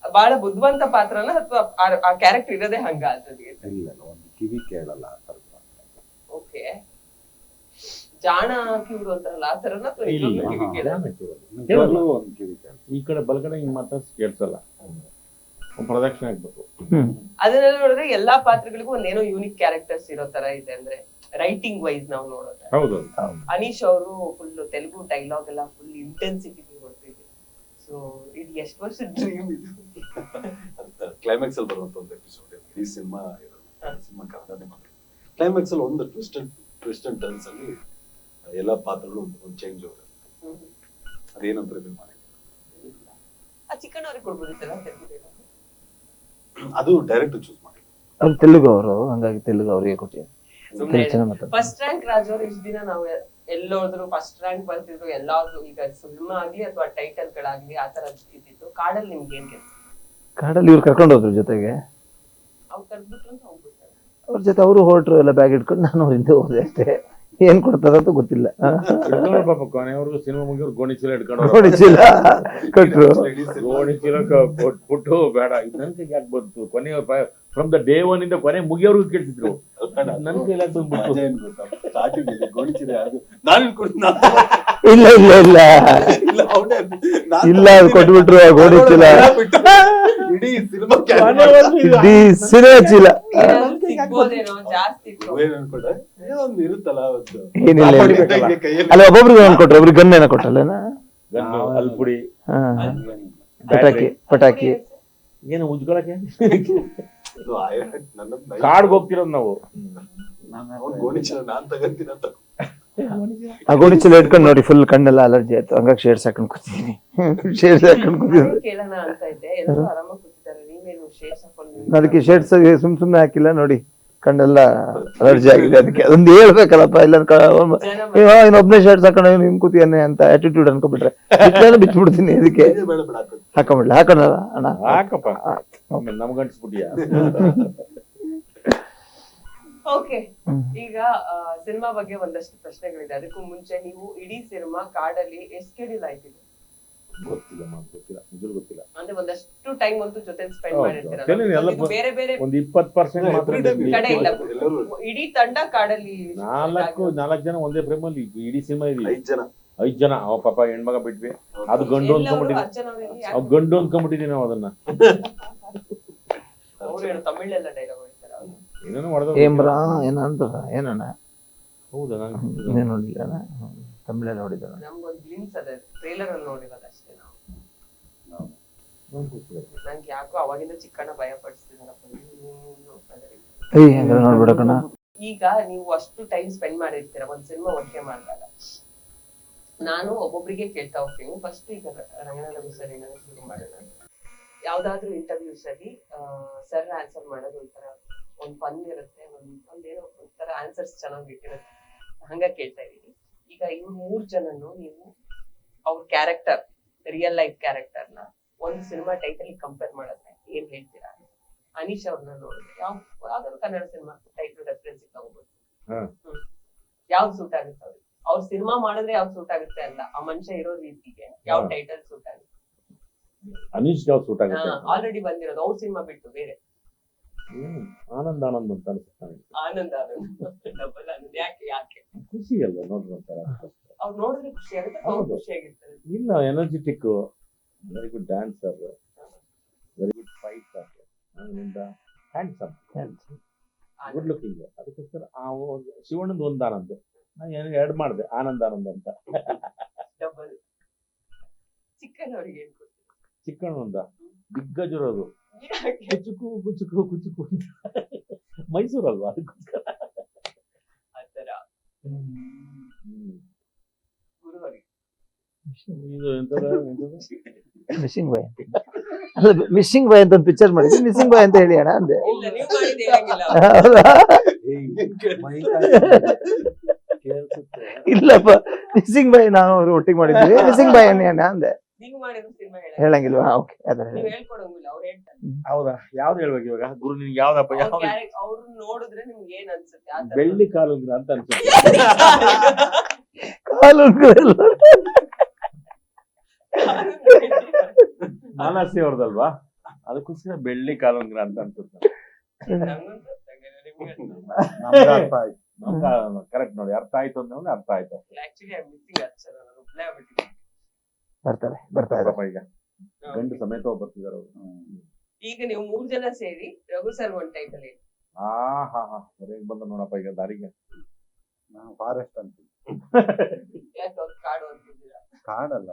ಬಹಳ ಬುದ್ಧಿವಂತ ಪಾತ್ರನ ಅಥವಾ ಆ ಕ್ಯಾರೆಕ್ಟರ್ ಇರೋದೇ ಹಂಗ ಅದ್ರಲ್ಲಿ ಇಲ್ಲ ಒಂದು ಕಿವಿ ಕೇಳಲ್ಲ ಆ ಥರದ್ದು. ಓಕೆ ಜಾಣ ಕಿವಿಡು ಅಂತಾರಲ್ಲ ಆ ತರನ ಅಥವಾ ಇಲ್ಲ ನಿಜವಾಗ್ಲೂ ಕಿವಿ ಹಾ, ಕೇಳಲ್ಲ? ನಿಜವಾಗ್ಲೂ ಒಂದು ಕಿವಿ ಕೇಳ ಈ ಕಡೆ ಬಲಗಡೆ ಹಿಂಗ್ ಮಾತಾಡ್ಸಿ ಕೇಳ್ಸಲ್ಲ. ಒಂದ್ ಪ್ರದಕ್ಷಿಣೆ ಆಗ್ಬೇಕು. ಅದನ್ನೆಲ್ಲ ನೋಡಿದ್ರೆ ಎಲ್ಲಾ ಪಾತ್ರಗಳಿಗೂ ಒಂದೇನೋ ಯೂನಿಕ್ ಕ್ಯಾರೆಕ್ಟರ್ಸ್ ಇರೋ ತರ ಇದೆ ಅಂದ್ರೆ ರೈಟಿಂಗ್ ವೈಸ್ ನಾವು ನೋಡೋದು. ಹೌದು ಅನೀಶ್ ಅವರು ಫುಲ್ ತೆಲುಗು ಡೈಲಾಗ್ ಎಲ್ಲ ಫುಲ್ ಇಂಟೆನ್ಸಿಟಿ ಕೊಡ್ತಿದ್ರು ಸೊ ಇದು ಎಷ್ಟು ವರ್ಷ ಡ್ರೀಮ್ ಇದು? ಕ್ಲೈಮ್ಯಾಕ್ಸ್ ಅಲ್ಲಿ ಬರುವಂತ ಒಂದು ಎಪಿಸೋಡ್ ಈ ಸಿನಿಮಾ ಸಿನಿಮಾ ಕನ್ನಡನೇ ಕ್ಲೈಮ್ಯಾಕ್ಸ್ ಅಲ್ಲಿ ಒಂದು twist and twist and turns ಅಲ್ಲಿ ಎಲ್ಲಾ ಪಾತ್ರಗಳು ಒಂದು ಚೇಂಜ್ ಆಗುತ್ತೆ. ಅದೇನಂತ ರಿವೀಲ್ ಮಾಡಿ. ಆ ಚಿಕ್ಕಣ್ಣವ್ರಿಗೆ ಕೊಡ್ಬೋದಿತ್ತಲ್ಲ ತೆಲುಗು dialogue? ಅದು ಡೈರೆಕ್ಟ್ ಚೂಸ್ ಮಾಡಿ. ಅವ್ರು ತೆಲುಗು ಅವರು ಹಂಗಾಗಿ ತೆಲುಗು ಅವರಿಗೆ ಕೊಟ್ಟಿದ್ದಾರೆ ಫಸ್ಟ್ ರ್ಯಾಂಕ್ ರಾಜ್ ಅವರು ಇಷ್ಟ ದಿನ ನಾವು ಎಲ್ಲೋದ್ರು ಫಸ್ಟ್ ರ್ಯಾಂಕ್ ಬರ್ತಿದ್ರು ಎಲ್ಲಾದ್ರು ಈಗ ಸಿನಿಮಾ ಆಗ್ಲಿ ಅಥವಾ ಟೈಟಲ್ ಗಳಾಗ್ಲಿ ಆ ತರ ಇದ್ದಿತ್ತು ಕಾಡಲ್ಲಿ ನಿಮ್ಗೆ ಏನ್ ಕೆಲಸ? ಕಾಡಲ್ಲಿ ಇವ್ರು ಕರ್ಕೊಂಡು ಹೋದ್ರು ಜೊತೆಗೆ. ಅವ್ರು ಕರ್ದ್ಬಿಟ್ರು ಅಂತ ಹೋಗ್ಬಿಟ್ರು ಅವ್ರ ಜೊತೆ ಅವರು ಹೊರಟ್ರು ಎಲ್ಲ ಬ್ಯಾಗ್ ಇಟ್ಕೊಂಡು ನಾನು ಅವ್ರ ಹಿಂದೆ ಹೋದೆ ಅಷ್ಟೇ. ಏನ್ ಕೊಡ್ತಾರಂತ ಗೊತ್ತಿಲ್ಲ. ಹಿಡ್ಕೊಂಡ್ರು ಪಾಪ ಕೊನೆಯವ್ರಿಗೂ ಸಿನಿಮಾ ಮುಗಿಯೋರು ಗೋಣಿ ಚೀಲ ಹಿಡ್ಕೊಂಡು ಕೊಟ್ರು. ಗೋಣಿ ಚೀಲ ಕೊಟ್ಬಿಟ್ಟು ಬೇಡ. ನನ್ ಕೈಗೆ ಯಾಕೆ ಬಂತು? ಕೊನೆಯ ಫ್ರಮ್ ದ ಡೇ ಒನ್ ಇಂದ ಕೊನೆ ಮುಗಿಯೋರ್ಗು ಕೇಳ್ತಿದ್ರು. ನನ್ ಕೈಲಿ ಯಾಕ್ ಬಂದ್ಬಿಡ್ತು? ಮಜಾ ಏನ್ ಗೊತ್ತಾ ಸ್ಟಾರ್ಟಿಂಗ್ ಅಲ್ಲಿ ಗೋಣಿಚೀಲ ಯಾರು ನಾನು ಇಲ್ಲ ಇಲ್ಲ ಇಲ್ಲ. ಇಲ್ಲ ಅವ್ನೇ ಇಲ್ಲ ಅದು ಕೊಟ್ಬಿಟ್ರು ಗೋಣಿ ಚೀಲ. ಬಿಟ್ಟು. ಇಡೀ ಸಿನಿಮಾ ಇಡೀ ಸಿನಿಮಾ ಚೀಲ. ಏನಾದ್ರು ಜಾಸ್ತಿ ಇತ್ತು. ಏನ್ ಅನ್ಕೊಂಡೆ ಏನೋ ಒಂದು ಇರುತ್ತಲ್ಲ ಒಂದು ಏನಿಲ್ಲ ಅಲ್ಲ ಒಬ್ಬೊಬ್ರಿಗೆ ಏನ್ ಕೊಟ್ರು ಒಬ್ರಿಗೆ ಗನ್ ಏನೋ? ಕೊಟ್ಟಲ್ಲ ಗನ್ನು ಅಲ್ಪುಡಿ ಹಾ. ಪಟಾಕಿ ಪಟಾಕಿ. ಏನು ಉಜ್ಕೊಳಕ್ಕೆ? ಕಾಡ್ಗೆ ಹೋಗ್ತಿರೋದು ನಾವು. ನಾನ್ ತಗಂತೀನಿ ಅಂತ. ಆ ಗೋಣಿ ಚೀಲ ಇಟ್ಕೊಂಡು ನೋಡಿ ಫುಲ್ ಕಣ್ಣೆಲ್ಲ ಅಲರ್ಜಿ ಆಯ್ತು. ಹಂಗಾಗಿ ಶೇರ್ಸ್ ಹಾಕೊಂಡು ಕೂತೀನಿ ಶೇರ್ಸ್ ಹಾಕೊಂಡು ಕೂತೀನಿ ಅದಕ್ಕೆ ಶೇಡ್ಸ್ ಸುಮ್ ಸುಮ್ನೆ ಹಾಕಿಲ್ಲ ನೋಡಿ. ಕಣ್ಣೆಲ್ಲ ಅಲರ್ಜಿ ಆಗಿದೆ ಅದಕ್ಕೆ. ಅದೊಂದು ಹೇಳ್ಬೇಕಲ್ಲಪ್ಪ ಇಲ್ಲ ಇನ್ನೊಬ್ನೇ ಶರ್ಟ್ಸ್ ಹಾಕೊಂಡು ನಿಮ್ ಕೂತಿಯನ್ನೇ ಕೂತಿಯಾನೆ ಅಂತ ಆಟಿಟ್ಯೂಡ್ ಅನ್ಕೊಬಿಟ್ರೆ. ಬಿಟ್ಟು ಬಿಟ್ಬಿಡ್ತೀನಿ ಅದಕ್ಕೆ. ಬೇಡ ಹಾಕೊಂಬಿಡ್ಲ ಹಾಕೊಂಡಲ್ಲ ಅಣ್ಣ. ಹಾಕಪ್ಪ. ಆಮೇಲೆ ನಮ್ಗೆ ಅಂಟಿಸ್ಬಿಟ್ಟಿಯಾ ಓಕೆ. ಈಗ ಸಿನಿಮಾ ಬಗ್ಗೆ ಒಂದಷ್ಟು ಪ್ರಶ್ನೆಗಳಿದೆ. ಅದಕ್ಕೂ ಮುಂಚೆ ನೀವು ಇಡೀ ಸಿನಿಮಾ ಕಾಡಲ್ಲಿ ಎಷ್ಟು ಕೆಡಿಲ್ ಆಯ್ತಿದೆ ಗೊತ್ತಿಲ್ಲ ಮಾತು ಗೊತ್ತಿಲ್ಲ. ನಿಜರು ಗೊತ್ತಿಲ್ಲ. ಅಂದ್ರೆ ಒಂದಷ್ಟು ಟೈಮ್ ಅಂತೂ ಜೊತೆ ಸ್ಪೆಂಡ್. ಮಾಡಿರ್ತೀರ ಇದು ಬೇರೆ ಬೇರೆ ಒಂದ್ ಇಪ್ಪತ್ ಪರ್ಸೆಂಟ್. ಕಡೆ ಇಲ್ಲ. ಇಡೀ ತಂಡ ಕಾಡಲ್ಲಿ ನಾಲ್ಕು ನಾಲ್ಕು ಜನ ಒಂದೇ ಫ್ರೇಮ್ ಅಲ್ಲಿ ಇಡೀ ಸಿನಿಮಾ ಇದೀವಿ. ಐದ್ ಜನ. ಐದ್ ಜನ. ಅವ ಪಾಪ ಹೆಣ್ಮಗ ಬಿಟ್ವಿ. ಅದು ಗಂಡು ಅನ್ಕೊಂಡ್ಬಿಟ್ಟಿದ್ವಿ ಅವ್ ಗಂಡು ಅನ್ಕೊಂಡ್ಬಿಟ್ಟಿದ್ವಿ ನಾವು ಅದನ್ನ. ಅವ್ರು ಹೇಳೋ ತಮಿಳೆಲ್ಲ ಡೈಲಾಗ್ ಹೊಡಿತಾರೆ ಏನೇನೋ ಹೊಡೆದ ಏಮ್ರಾ ಏನಂತ ಏನಣ್ಣ? ಹೌದಾ? ನಾನು ಅಣ್ಣ. ತಮಿಳಲ್ಲಿ ನೋಡಿದ ನಮ್ಗೊಂದು ಗ್ಲಿಮ್ಸ್ ಅದೇ ಟ್ರೇಲರ್ ಅಲ್ಲಿ ನೋಡಿರೋದು ಅಷ್ಟೇ ನಂಗೆ ಯಾಕೋ ಅವಾಗಿಂದ ಚಿಕ್ಕಣ್ಣ ಭಯ ಈಗ ನೀವು ಅಷ್ಟು ಟೈಮ್ ಸ್ಪೆಂಡ್ ಮಾಡಿರ್ತೀರ ಒಂದ್ ಸಿನಿಮಾ ಒಟ್ಟಿಗೆ ಮಾಡಿದಾಗ. ನಾನು ಒಬ್ಬೊಬ್ಬರಿಗೆ ಕೇಳ್ತಾ ಹೋಗ್ತೀನಿ. ಫಸ್ಟ್ ಈಗ ರಂಗನಾಥ ಸರ್ ಏನಾದ್ರು ಶುರು ಮಾಡೋಣ. ಯಾವ್ದಾದ್ರು ಇಂಟರ್ವ್ಯೂಸ್ ಅಲ್ಲಿ ಸರ್ ಆನ್ಸರ್ ಮಾಡೋದು ಒಂಥರ ಒಂದ್ ಫನ್ ಇರುತ್ತೆ ಒಂದ್ ಏನೋ ಒಂಥರ ಆನ್ಸರ್ಸ್ ಚೆನ್ನಾಗಿ ಇಟ್ಟಿರುತ್ತೆ. ಹಂಗ ಕೇಳ್ತಾ ಇದೀನಿ ಈಗ ಇವ್ ಮೂರ್ ಜನನು ನೀವು ಅವ್ರ ಕ್ಯಾರೆಕ್ಟರ್ ರಿಯಲ್ ಲೈಫ್ ಕ್ಯಾರೆಕ್ಟರ್ನ ಒಂದು ಸಿನಿಮಾ ಟೈಟಲ್ ಕಂಪೇರ್ ಮಾಡಿದ್ರೆ ಏನ್ ಹೇಳ್ತೀರಾ? ಅನೀಶ್ ಅವ್ರನ್ನ ನೋಡಿದ್ರೆ ಯಾವ ಯಾವ್ದಾದ್ರು ಕನ್ನಡ ಸಿನಿಮಾ ಟೈಟಲ್ ರೆಫರೆನ್ಸ್ ತಗೋಬಹುದು ಹಾ. ಯಾವ್ದು ಸೂಟ್ ಆಗುತ್ತೆ ಅವ್ರಿಗೆ? ಅವ್ರ ಸಿನಿಮಾ ಮಾಡಿದ್ರೆ ಯಾವ್ದು ಸೂಟ್ ಆಗುತ್ತೆ ಅಲ್ಲ ಆ ಮನುಷ್ಯ ಇರೋ ರೀತಿಗೆ ಯಾವ ಟೈಟಲ್ ಸೂಟ್ ಆಗುತ್ತೆ? ಅನೀಶ್ ಯಾವ ಸೂಟ್ ಆಗುತ್ತೆ ಆಲ್ರೆಡಿ ಬಂದಿರೋದು. ಅವ್ರ ಸಿನಿಮಾ ಬಿಟ್ಟು ಬೇರೆ. ಆನಂದ ಆನಂದ್ ಅಂತ ಅನ್ಸುತ್ತೆ ಆನಂದ ಆನಂದ್. ಡಬಲ್ ಆನಂದ್. ಯಾಕೆ ಯಾಕೆ? ಖುಷಿ ಅಲ್ವಾ ನೋಡ್ರಿ ಒಂಥರ. ಅವ್ರು ನೋಡಿದ್ರೆ ಖುಷಿ ಆಗುತ್ತೆ ಅವ್ರು ಹೌದು. ಖುಷಿ ಆಗಿರ್ತಾರೆ ಇಲ್ಲ energetic very good dancer very good fighter handsome good looking ಅದಕ್ಕೋಸ್ಕರ ಆ ಶಿವಣ್ಣದ ಒಂದು ಆನಂದ್. ನಾನು ಏನು ಎರಡು ಮಾಡಿದೆ ಆನಂದ್ ಆನಂದ್ ಅಂತ. ಡಬಲ್. ಚಿಕ್ಕನವ್ರಿಗೆ ಏನ್ ಕೊಡ್ತೀವಿ ಚಿಕ್ಕಣ್ಣ ಒಂದ ದಿಗ್ಗಜರದು. ಯಾಕೆ? ಕುಚುಕು ಕುಚುಕು ಕುಚುಕು ಅಂತ. ಮೈಸೂರು ಅಲ್ವಾ ಅದಕ್ಕೋಸ್ಕರ? ಆ ಹ್ಮ್. ಮಿಸ್ಸಿಂಗ್ ಬಾಯ್ ಅಲ್ಲ ಮಿಸ್ಸಿಂಗ್ ಬಾಯ್ ಅಂತ ಒಂದು ಪಿಕ್ಚರ್ ಮಾಡಿದ್ವಿ. ಮಿಸ್ಸಿಂಗ್ ಬಾಯ್ ಅಂತ ಹೇಳಿ ಅಣ್ಣ ಅಂದೆ. ಇಲ್ಲಪ್ಪ ಮಿಸ್ಸಿಂಗ್ ಬಾಯ್ ನಾವು ಅವ್ರು ಒಟ್ಟಿಗೆ ಮಾಡಿದ್ವಿ. ಮಿಸ್ಸಿಂಗ್ ಬಾಯ್ ಅಣ್ಣ ಅಣ್ಣ ಅಂದೆ. ಹೇಳಂಗಿಲ್ವಾ? ಓಕೆ ಅದರ ನೀವು ಹೇಳ್ಕೊಡಂಗಿಲ್ಲ ಅವ್ರು ಹೇಳ್ತಾರೆ. ಹೌದಾ? ಯಾವ್ದು ಹೇಳ್ಬೇಕು ಇವಾಗ? ಗುರು ನಿನ್ಗೆ ಯಾವ್ದಪ್ಪ? ಅವ್ರ ಯಾವ ನೋಡಿದ್ರೆ ನಿಮ್ಗೆ ಏನ್ ಅನ್ಸುತ್ತೆ? ಬೆಳ್ಳಿ ಕಾಲು ಅಂತ ಅನ್ಸುತ್ತೆ. ಕಾಲು ಉಂಗುರ ಮಾನಸಿ ಅವ್ರದಲ್ವಾ? ಅದಕ್ಕೋಸ್ಕರ ಬೆಳ್ಳಿ ಕಾಲುಂಗ್ರ ಅಂತ ಅನ್ಸುತ್ತೆ ಕರೆಕ್ಟ್ ನೋಡಿ ಅರ್ಥ ಆಯ್ತು ಅಂದ್ರೆ ಅರ್ಥ ಆಯ್ತು. ಬರ್ತಾರೆ ಬರ್ತಾ ಇದ್ದಾರೆ ಪಾಪ ಈಗ ಗಂಡು ಸಮೇತ ಬರ್ತಿದಾರೆ ಅವರು. ಈಗ ನೀವು ಮೂರ್ ಜನ ಸೇರಿ ರಘು ಸರ್ ಒಂದ್ ಟೈಟಲ್ ಅಲ್ಲಿ. ಆ ಹಾ ಹಾ ಸರಿಯಾಗಿ ಬಂದ ನೋಡಪ್ಪ ಈಗ ದಾರಿಗೆ. ನಾವು ಫಾರೆಸ್ಟ್ ಅಂತೀವಿ ಕಾಡಲ್ಲ.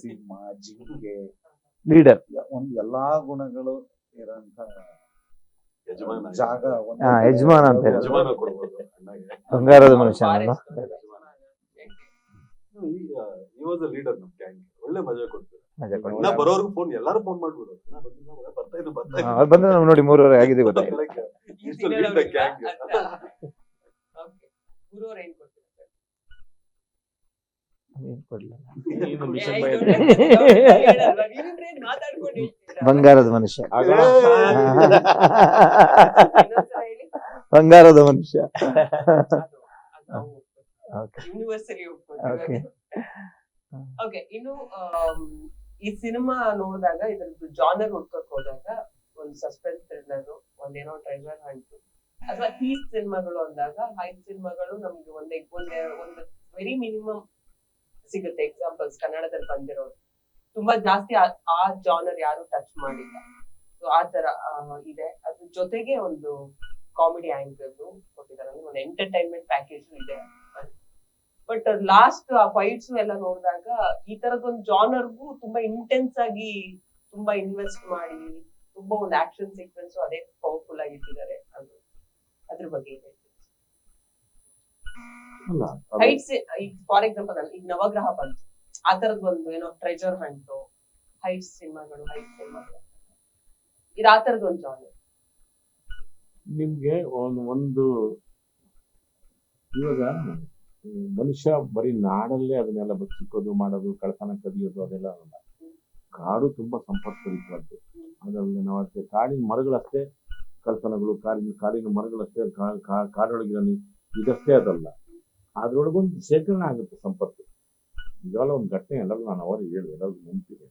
ಸಿಂಹ ಜಿಂಕೆ. ಲೀಡರ್ ಒಂದ್ ಎಲ್ಲಾ ಗುಣಗಳು ಇರೋಂತ ಯಜಮಾನ. ಜಾಗ ಯಜಮಾನ ಅಂತ ಬಂಗಾರದ ಮನುಷ್ಯ. ಲೀಡರ್ ನಮ್ ಗ್ಯಾಂಗ್ ಒಳ್ಳೆ ಮಜಾ ಕೊಡ್ತಾರೆ. ಬರೋರ್ಗು ಫೋನ್ ಎಲ್ಲಾರು ಫೋನ್ ಬಂದ್ರೆ ನಾವು ನೋಡಿ ಮೂರುವರೆ ಆಗಿದೆ ಗೊತ್ತಾಯ್ತು. ಬಂಗಾರದ ಮನುಷ್ಯ. ಬಂಗಾರದ ಮನುಷ್ಯ. ಓಕೆ. ಇನ್ನು ಆಮ್, ಈ ಸಿನಿಮಾ ನೋಡಿದಾಗ ಇದ್ರದ್ದು ಜಾನರ್ ಹುಡ್ಕಕ್ ಹೋದಾಗ ಒಂದು ಸಸ್ಪೆನ್ಸ್ ಥ್ರಿಲ್ಲರ್ ಒಂದೇನೋ ಟ್ರೈಲರ್ ಹಂಟ್ ಅಥವಾ ಹೀಟ್ ಸಿನಿಮಾಗಳು ಅಂದಾಗ ಹೈ ಸಿನಿಮಾಗಳು ನಮ್ಗೆ ಒಂದೇ ಒಂದೇ ಒಂದು ವೆರಿ ಮಿನಿಮಮ್ ಸಿಗುತ್ತೆ ಎಕ್ಸಾಂಪಲ್ಸ್ ಕನ್ನಡದಲ್ಲಿ ಬಂದಿರೋದು ತುಂಬಾ ಜಾಸ್ತಿ ಆ- ಜಾನರ್ ಯಾರು ಟಚ್ ಮಾಡಿಲ್ಲ. ಸೊ ಆ ತರ ಇದೆ. ಅದ್ರ ಜೊತೆಗೆ ಒಂದು ಕಾಮಿಡಿ ಆಂಗಲ್ ಕೊಟ್ಟಿದ್ದಾರೆ. ಅಂದ್ರೆ ಒಂದು ಎಂಟರ್ಟೈನ್ಮೆಂಟ್ ಪ್ಯಾಕೇಜ್ ಇದೆ. ಬಟ್ ಲಾಸ್ಟ್ ಆ ಫೈಟ್ಸ್ ಎಲ್ಲ ನೋಡಿದಾಗ ಈ ತರದೊಂದು ಜಾನರ್ಗೂ ತುಂಬಾ ಇಂಟೆನ್ಸ್ ಆಗಿ ತುಂಬಾ ಇನ್ವೆಸ್ಟ್ ಮಾಡಿ, ತುಂಬಾ ಒಂದು ಆಕ್ಷನ್ ಸೀಕ್ವೆನ್ಸ್ ಅದೇ ಪವರ್ಫುಲ್ ಆಗಿ ಇಟ್ಟಿದ್ದಾರೆ. ಅದು, ಅದ್ರ ಬಗ್ಗೆ ಇದೆ. ಹೈಟ್ಸ್ ಈಗ ಫಾರ್ ಎಕ್ಸಾಂಪಲ್ ಈಗ ನವಗ್ರಹ ಬಂತು. ಆ ತರದ್ ಒಂದು ಏನೋ ಟ್ರೆಜರ್ ಹಂಟು ಹೈಟ್ಸ್ ಸಿನಿಮಾಗಳು ಹೈಟ್ ಸಿನಿಮಾಗಳು. ಇದು ಆ ತರದ್ ಒಂದು ಜಾನರ್ ನಿಮ್ಗೆ ಒಂದು ಒಂದು ಇವಾಗ ಮನುಷ್ಯ ಬರೀ ನಾಡಲ್ಲೇ ಅದನ್ನೆಲ್ಲ ಬಚ್ಚಿಕ್ಕೋದು ಮಾಡೋದು ಕಳ್ತನ ಕದಿಯೋದು ಅದೆಲ್ಲ ಅಲ್ಲ. ಕಾಡು ತುಂಬಾ ಸಂಪರ್ಕರಿತದ್ದು ಅದರಲ್ಲಿ ನಾವು ಅಷ್ಟೇ ಕಾಡಿನ ಮರಗಳಷ್ಟೇ ಕಳ್ತನಗಳು ಕಾಡಿನ ಕಾಡಿನ ಮರಗಳಷ್ಟೇ ಕಾಡೊಳಗಿರೋ ಇದಷ್ಟೇ ಅದಲ್ಲ. ಅದ್ರೊಳಗೊಂದು ಶೇಖರಣೆ ಆಗುತ್ತೆ ಸಂಪತ್ತು. ಇವೆಲ್ಲ ಒಂದು ಘಟನೆ ಎಲ್ಲರೂ ನಾನು ಅವರಿಗೆ ಹೇಳಿ ಎಲ್ಲರಿಗೂ ನೆನಪಿದೆ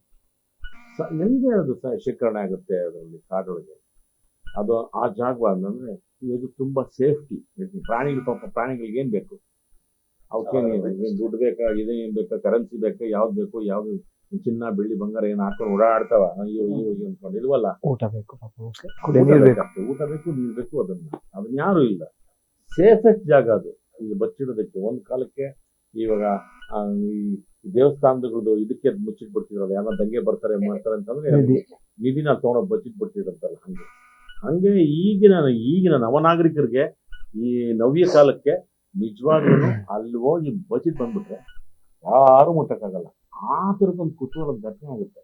ಸ- ಹೆಂಗೆ ಅದು ಸ- ಶೇಖರಣೆ ಆಗುತ್ತೆ ಅದರಲ್ಲಿ ಕಾಡೊಳಗೆ? ಅದು ಆ ಜಾಗ ಅಂತಂದ್ರೆ ಇದು ತುಂಬಾ ಸೇಫ್ಟಿ. ಪ್ರಾಣಿಗಳು ಪಾಪ ಪ್ರಾಣಿಗಳಿಗೆ ಏನು ಬೇಕು? ಅವಕ್ಕೇನು ಏನು ದುಡ್ಡು ಬೇಕಾ ಇದೇನು ಬೇಕಾ ಕರೆನ್ಸಿ ಬೇಕಾ ಯಾವ್ದು ಬೇಕು ಯಾವ್ದು ಚಿನ್ನ ಬೆಳ್ಳಿ ಬಂಗಾರ ಏನ್ ಹಾಕೊಂಡು ಓಡಾಡ್ತಾವ? ಅಯ್ಯೋ ಅಯ್ಯೋ ಅಯ್ಯೋ ಅನ್ಕೊಂಡು ಇಲ್ವಲ್ಲ? ಊಟ ಬೇಕು. ಊಟ ಬೇಕು ನೀರ್ ಬೇಕು ಅದನ್ನ. ಅದನ್ನ ಯಾರು ಇಲ್ಲ. ಸೇಫೆಸ್ಟ್ ಜಾಗ ಅದು. ಈಗ ಬಚ್ಚಿಡೋದಕ್ಕೆ ಒಂದು ಕಾಲಕ್ಕೆ ಇವಾಗ ಈ ದೇವಸ್ಥಾನಗಳದ್ದು ಇದಕ್ಕೆ ಮುಚ್ಚಿಟ್ ಬಿಡ್ತಿದ್ರಲ್ಲ ಯಾರ ದಂಗೆ ಬರ್ತಾರೆ ಮಾಡ್ತಾರೆ ಅಂತಂದ್ರೆ ನಿಧಿ. ನಿಧಿನ ತಗೊಂಡೋಗಿ ಬಚ್ಚಿಟ್ ಬಿಡ್ತಿದ್ರಂತಲ್ಲ ಹಂಗೆ. ಹಂಗೆ ಈಗಿನ ಈಗಿನ ನವನಾಗರಿಕರಿಗೆ ಈ ನವ್ಯ ಕಾಲಕ್ಕೆ ನಿಜವಾಗ್ಲೂ ಅಲ್ಲಿ ಹೋಗಿ ಬಚ್ಚಿಟ್ ಬಂದ್ಬಿಟ್ರೆ ಯಾರು ಮುಟ್ಟಕ್ಕಾಗಲ್ಲ. ಆ ಥರದೊಂದು ಕುತೂಹಲದ ಘಟನೆ ಆಗುತ್ತೆ.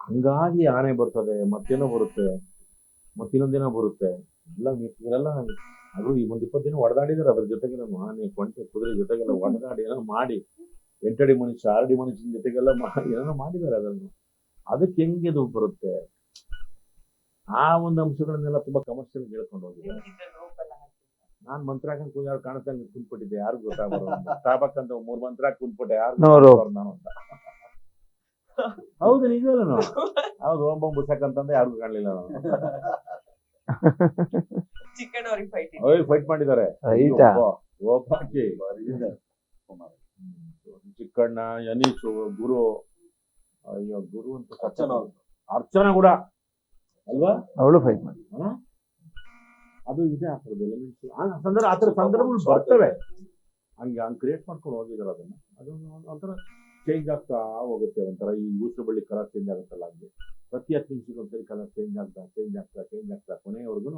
ಹಂಗಾಗಿ ಆನೆ ಬರ್ತದೆ ಮತ್ತೇನೋ ಬರುತ್ತೆ ಮತ್ತಿನ್ನೊಂದಿನ ಬರುತ್ತೆ. ಎಲ್ಲ ಇವರೆಲ್ಲ ಅದು ಈ ಒಂದು ಇಪ್ಪತ್ತು ದಿನ ಹೊಡೆದಾಡಿದಾರೆ ಅದ್ರ ಜೊತೆಗೆ ನಮ್ಮ ಆನೆ ಕೊಂಟೆ ಕುದುರೆ ಜೊತೆಗೆಲ್ಲ ಹೊಡೆದಾಡಿ ಏನೋ ಮಾಡಿ ಎಂಟಡಿ ಮನುಷ್ಯ ಆರಡಿ ಮನುಷ್ಯನ ಜೊತೆಗೆಲ್ಲ ಮಾಡಿ ಏನೋ ಮಾಡಿದ್ದಾರೆ ಅದನ್ನು. ಅದಕ್ಕೆ ಹೆಂಗೆ ಅದು ಬರುತ್ತೆ? ಆ ಒಂದು ಅಂಶಗಳನ್ನೆಲ್ಲ ತುಂಬಾ ಕಮರ್ಷಿಯಲ್ ಹೇಳ್ಕೊಂಡು ಹೋಗಿದ್ದಾರೆ. ನಾನ್ ಮಂತ್ರ ಹಾಕೊಂಡು ಕುಂಜಾಡ್ ಕಾಣಿಸ್ದಂಗೆ ಕುಂತ್ಬಿಟ್ಟಿದ್ದೆ ಯಾರು ಗೊತ್ತಾಗೋದು ಅಂತ. ಮೂರ್ ಮಂತ್ರ ಕುಂದ್ಬಿಟ್ಟೆ ಕುಂತ್ಬಿಟ್ಟೆ ಯಾರು. ನಾನು ಅಂತ. ಹೌದು ನಿಜ ನಾವು ಹೌದು ಓಂ ಬುಸಕ್ಕಂತಂದ್ರೆ ಯಾರಿಗೂ ಕಾಣಲಿಲ್ಲ ನಾನು. ಚಿಕನ್ ಅವ್ರಿಗೆ ಫೈಟ್ ಓಯ್ ಫೈಟ್ ಮಾಡಿದ್ದಾರೆ? ಓಪಾಕಿ ಚಿಕ್ಕಣ್ಣ ಯನೀಶು ಗುರು. ಅಯ್ಯೋ ಗುರು ಅಂತ ಅರ್ಚನ ಅರ್ಚನ ಕೂಡ. ಅಲ್ವಾ? ಅವಳು ಫೈಟ್ ಮಾಡಿ. ಅದು ಇದೆ ಆ ಥರದ ಎಲಿಮೆಂಟ್ಸ್ ಆ ಸಂದರ್ಭ ಆ ಥರ ಸಂದರ್ಭಗಳು ಬರ್ತವೆ. ಹಂಗೆ ಹಂಗೆ ಕ್ರಿಯೇಟ್ ಮಾಡ್ಕೊಂಡು ಹೋಗಿದ್ದಾರೆ ಅದನ್ನ. ಅದು ಒಂಥರ ಚೇಂಜ್ ಆಗ್ತಾ ಹೋಗುತ್ತೆ ಒಂಥರ. ಈ ಊಸು ಬಳ್ಳಿ ಕಲರ್ ಚೇಂಜ್ ಆಗುತ್ತಲ್ಲ ಹಂಗೆ. ಪ್ರತಿ ಹತ್ತು ನಿಮಿಷಕ್ಕೆ ಒಂದ್ಸರಿ ಕಲರ್ ಚೇಂಜ್ ಆಗ್ತಾ ಚೇಂಜ್ ಆಗ್ತಾ ಚೇಂಜ್ ಆಗ್ತಾ ಕೊನೆಯವರೆಗೂ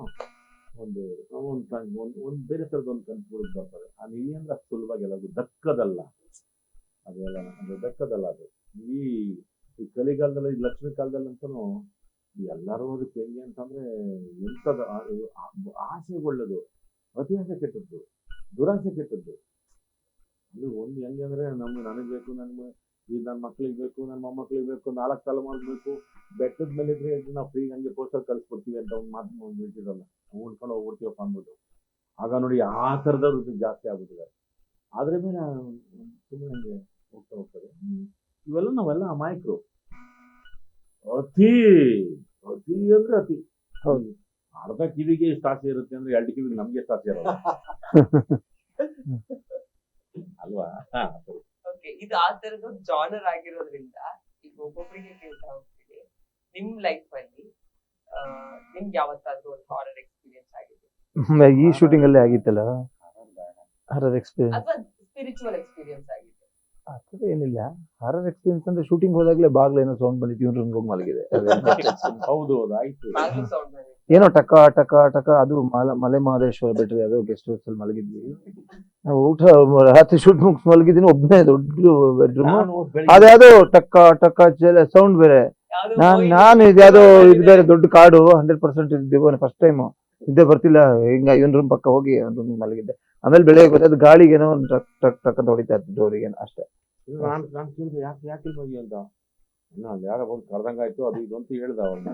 ಒಂದು ಒಂದು ಒಂದು ಒಂದು ಬೇರೆ ಥರದ ಒಂದು ಕನ್ಸ್ಗಳು ಬರ್ತವೆ ಆ ನೀಲಿ ಅಂದ್ರೆ ಅಷ್ಟು ಸುಲಭವಾಗಿ ಎಲ್ಲದು ದಕ್ಕದಲ್ಲ. ಅದೆಲ್ಲ ಅದು ದಕ್ಕದಲ್ಲ ಅದು. ಈ ಈ ಕಲಿಗಾಲದಲ್ಲಿ, ಈ ಕಾಲದಲ್ಲಿ ಅಂತನೂ ಎಲ್ಲರೂ ಅದು ಹೆಂಗೆ ಅಂತಂದ್ರೆ ಎಂಥದ ಆಸೆ ಒಳ್ಳೇದು. ಅತಿ ಆಸೆ ಕೆಟ್ಟದ್ದು. ದುರಾಸೆ ಕೆಟ್ಟದ್ದು. ಅದು ಒಂದು ಹೆಂಗೆ ಅಂದ್ರೆ ನಮ್ಗೆ, ನನಗೆ ಬೇಕು, ನನ್ಗೆ ಈ ನನ್ನ ಮಕ್ಳಿಗೆ ಬೇಕು ನನ್ನ ಮೊಮ್ಮಕ್ಳಿಗೆ ಬೇಕು ನಾಲ್ಕು ತಲೆಮಾರಿಗೆ ಬೇಕು ಬೆಟ್ಟದ ಮೇಲೆ ಇದ್ರೆ ಇದು ನಾವು ಫ್ರೀ ಹಂಗೆ ಪೋಸ್ಟರ್ ಕಳಿಸ್ಕೊಡ್ತೀವಿ ಅಂತ ಒಂದು ಮಾತು ಒಂದು ಹೇಳ್ತಿರಲ್ಲ ಉಳ್ಕೊಂಡು ಹೋಗ್ಬಿಡ್ತೀವಪ್ಪ ಅಂದ್ಬಿಟ್ಟು. ಆಗ ನೋಡಿ ಆ ಥರದವ್ರದ್ದು ಜಾಸ್ತಿ ಆಗ್ಬಿಟ್ಟಿದ್ದಾರೆ ಅದ್ರ ಮೇಲೆ ತುಂಬಾ ಹಂಗೆ ಹೋಗ್ತಾ ಹೋಗ್ತದೆ ಇವೆಲ್ಲ ನಾವೆಲ್ಲ ಅಮಾಯಕರು. ಅತಿ ಅತಿ ಅಂದ್ರೆ ಅತಿ. ಹೌದು. ಅರ್ಧ ಕಿವಿಗೆ ಎಷ್ಟು ಆಸೆ ಇರುತ್ತೆ ಅಂದ್ರೆ ಎರಡು ಕಿವಿಗೆ ನಮ್ಗೆ ಎಷ್ಟು ಆಸೆ ಇರಲ್ಲ. ಅಲ್ವಾ. ಓಕೆ ಇದು ಆ ತರದ ಜಾನರ್ ಆಗಿರೋದ್ರಿಂದ ಈಗ ಒಬ್ಬೊಬ್ಬರಿಗೆ ಕೇಳ್ತಾ ಹೋಗ್ತೀವಿ ನಿಮ್ ಲೈಫ್ ಅಲ್ಲಿ ನಿಮ್ಗೆ ಯಾವತ್ತಾದ್ರೂ ಒಂದು ಹಾರರ್ ಎಕ್ಸ್ಪೀರಿಯನ್ಸ್ ಆಗಿದೆ ಈ ಶೂಟಿಂಗ್ ಅಲ್ಲಿ ಆಗಿತ್ತಲ್ಲ? ಹಾರರ್ ಎಕ್ಸ್ಪೀರಿಯನ್ಸ್ ಅಥವಾ ಸ್ಪಿರಿಚುವಲ್ ಎಕ್ಸ್ಪೀರಿಯನ್ಸ್ ಆಗಿದೆ ಆ ಏನಿಲ್ಲ. ಹರರ್ ಎಕ್ಸ್ಪೀರಿಯನ್ಸ್ ಅಂದ್ರೆ ಶೂಟಿಂಗ್ ಹೋದಾಗ್ಲೇ ಬಾಗ್ಲ ಏನೋ ಸೌಂಡ್ ಬಂದಿತ್ತು ಇವ್ರ ರೂಮ್ ಹೋಗಿ ಮಲಗಿದೆ. ಹೌದು ಹೌದು ಆಯ್ತು. ಬಾಗ್ಲು ಸೌಂಡ್ ಏನೋ ಟಕ ಟಕ ಟಕ ಅದು ಮಲ ಮಲೆ ಮಹದೇಶ್ವರ ಬೆಟ್ರಿ ಅದು ಗೆಸ್ಟ್ ಹೌಸ್ ಅಲ್ಲಿ ಮಲಗಿದ್ವಿ. ನಾವು ಊಟ ರಾತ್ರಿ ಶೂಟ್ ಮುಗಿಸ್ ಮಲಗಿದ್ದೀನಿ ಒಬ್ಬನೇ ದೊಡ್ಡ ಬೆಡ್ರೂಮ್ ಅದ್ಯಾವುದು ಟಕ್ಕ ಟಕ್ಕ ಸೌಂಡ್ ಬೇರೆ. ನಾನು ನಾನು ಇದ್ಯಾವುದೋ ಇದು ಬೇರೆ ದೊಡ್ಡ ಕಾಡು ಹಂಡ್ರೆಡ್ ಪರ್ಸೆಂಟ್ ಇದ್ದೀವಿ ಫಸ್ಟ್ ಟೈಮ್ ಇದ್ದೇ ಬರ್ತಿಲ್ಲ ಹಿಂಗ ಇವನ್ ರೂಮ್ ಪಕ್ಕ ಹೋಗಿ ರೂಮ್ ಮಲಗಿದ್ದೆ. ಆಮೇಲೆ ಬೆಳಗ್ಗೆ ಗೊತ್ತಾಯ್ತು ಗಾಳಿಗೆ ಏನೋ ಒಂದು ಟಕ್ ಟಕ್ ಟಕ್ ಅಂತ ಹೊಡಿತಾ ಇತ್ತು ಡೋರಿಗೆ ಅಷ್ಟೇ. ನಾನು ನಾನು ಕೇಳಿದೆ ಯಾಕೆ ಯಾಕೆ ಇಲ್ಲಿ ಹೋಗಿ ಅಂತ? ಅಲ್ಲಿ ಯಾರೋ ಬಂದು ಅದು ಇದು ಅಂತ ಹೇಳ್ದ ಅವ್ರನ್ನ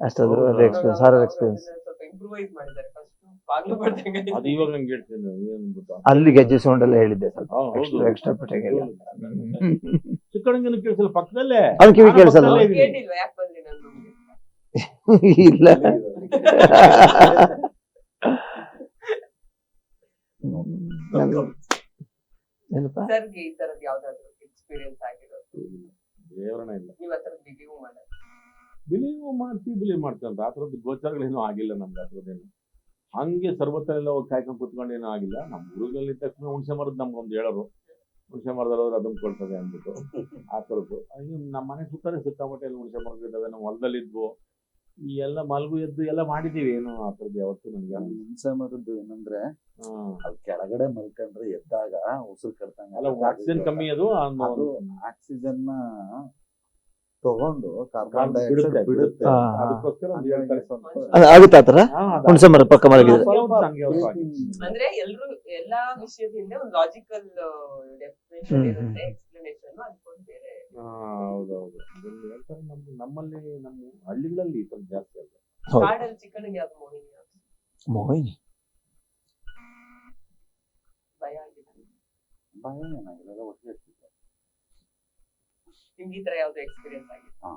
ಅಷ್ಟಾದ್ರು ಅದು ಎಕ್ಸ್ಪೀರಿಯನ್ಸ್ ಹರರ್ ಎಕ್ಸ್ಪೀರಿಯನ್ಸ್ ಸ್ವಲ್ಪ ಇಂಪ್ರೂವೈಸ್ ಮಾಡಿದ್ದಾರೆ ಫಸ್ಟ್ ಬಾಗ್ಲು ಬರ್ದಂಗೆ ಅದು ಇವಾಗ ನಂಗೆ ಹೇಳ್ತೀನಿ ಏನು ಗೊತ್ತಾ ಅಲ್ಲಿ ಗೆಜ್ಜೆ ಸೌಂಡ್ ಎಲ್ಲ ಹೇಳಿದ್ದೆ ಸ್ವಲ್ಪ. ಹಾ, ಹೌದು. ಎಕ್ಸ್ಟ್ರಾ ಎಕ್ಸ್ಟ್ರಾ ಪೆಟ್ಟಿಗೆಲ್ಲ ಚಿಕ್ಕಣಂಗನ ಕೇಳಿಸಲ್ಲ ಪಕ್ಕದಲ್ಲೇ? ಅವ್ನ್ ಕಿವಿ ನಾನು ಕೇಳಿಸಲ್ಲ ಪಕ್ಕದಲ್ಲೇ ಇದೀನಿ. ಕೇಳಿಲ್ವಾ ಯಾಕೆ ಬಂದ್ರಿ ನನ್ನ ರೂಮ್ಗೆ ಇಲ್ಲ ಏನಪ್ಪ? ಸರ್ಗೆ ಈ ತರದ್ ಯಾವ್ದಾದ್ರು ಎಕ್ಸ್ಪೀರಿಯನ್ಸ್ ಆಗಿರೋದು? ದೇವರನ್ನ ಇಲ್ಲ. ನೀವ್ ಹತ್ರ ಬಿಲೀವ್ ಮಾಡೋದು? ಬಿಲೀವ್ ಮಾಡ್ತೀವಿ ಬಿಲೀವ್ ಮಾಡ್ತೀವಿ ಅಂತ ಆ ಥರದ್ದು ಗೋಚರಗಳೇನೂ ಆಗಿಲ್ಲ ನಮ್ಗೆ ಅದ್ರದ್ದೇನು ಹಂಗೆ ಸರ್ವತ್ರ ಎಲ್ಲ ಹೋಗಿ ಕಾಯ್ಕೊಂಡು ಕುತ್ಕೊಂಡು ಏನೂ ಆಗಿಲ್ಲ. ನಮ್ಮ ಊರುಗಳಲ್ಲಿ ತಕ್ಷಣ ಹುಣಸೆ ಮರದ ಒಂದು ಹೇಳೋರು. ಹುಣಸೆ ಮರದಲ್ಲವ್ರು ಅದನ್ನು ಕೊಡ್ತದೆ ಅಂದ್ಬಿಟ್ಟು ಆ ಥರದ್ದು ಹಾಗೆ ನಮ್ಮ ಮನೆ ಸುತ್ತಲೇ ಸಿಕ್ಕಾಪಟ್ಟೆ ಎಲ್ಲ ಹುಣಸೆ ಮರಗಳಿದ್ದಾವೆ ನಮ್ಮ ಹೊಲದಲ್ಲಿ ಇದ್ವು ಈ ಎಲ್ಲ ಮಲ್ಗು ಎದ್ದು ಎಲ್ಲ ಮಾಡಿದೀವಿ ಏನು ಆ ಥರದ್ದು ಯಾವತ್ತು ನನಗೆ ಹಿಂಸೆ ಮರದ್ದು ಏನಂದ್ರೆ ಅಲ್ಲಿ ಕೆಳಗಡೆ ಮಲ್ಕೊಂಡ್ರೆ ಎದ್ದಾಗ ಉಸಿರು ಕಟ್ತಂಗ ಅಲ್ಲ ಆಕ್ಸಿಜನ್ ಕಮ್ಮಿ ಅದು ಅದು ಆಕ್ಸಿಜನ್ನ ತಗೊಂಡು ಕಾರ್ಬನ್ ಡೈಆಕ್ಸೈಡ್ ಬಿಡುತ್ತೆ, ಅದಕ್ಕೋಸ್ಕರ ಆಗುತ್ತೆ ಆತರ ಹುಣಸೆ ಮರದ ಪಕ್ಕ ಹಾಗೆ. ಅಂದ್ರೆ ಎಲ್ಲರೂ ಎಲ್ಲಾ ವಿಷಯದಿಂದ ಒಂದು ಲಾಜಿಕಲ್ ಡೆಫಿನೇಷನ್ ಇರುತ್ತೆ. ಹೌದೌದು. ಹೇಳ್ತಾರೆ ನಮ್ಮ ನಮ್ಮಲ್ಲಿ ನಮ್ಮ ಹಳ್ಳಿಗಳಲ್ಲಿ ಸ್ವಲ್ಪ ಜಾಸ್ತಿ ಅಲ್ಲ. ಹೌದು. ಕಾಡಲ್ಲಿ ಚಿಕ್ಕನಿಗೆ ಯಾವ್ದು ಮೋಹಿನಿ ಯಾವ್ದು? ಮೋಹಿನಿ? ಭಯ ಆಗಿದೆ. ಭಯ ಏನಾಗಿಲ್ಲ ಎಲ್ಲ ಒಟ್ಟಿಗೆ. ನಿಮ್ಗೆ ಈ ತರ ಯಾವ್ದು ಎಕ್ಸ್ಪೀರಿಯನ್ಸ್ ಆಗಿದೆ? ಹಾ.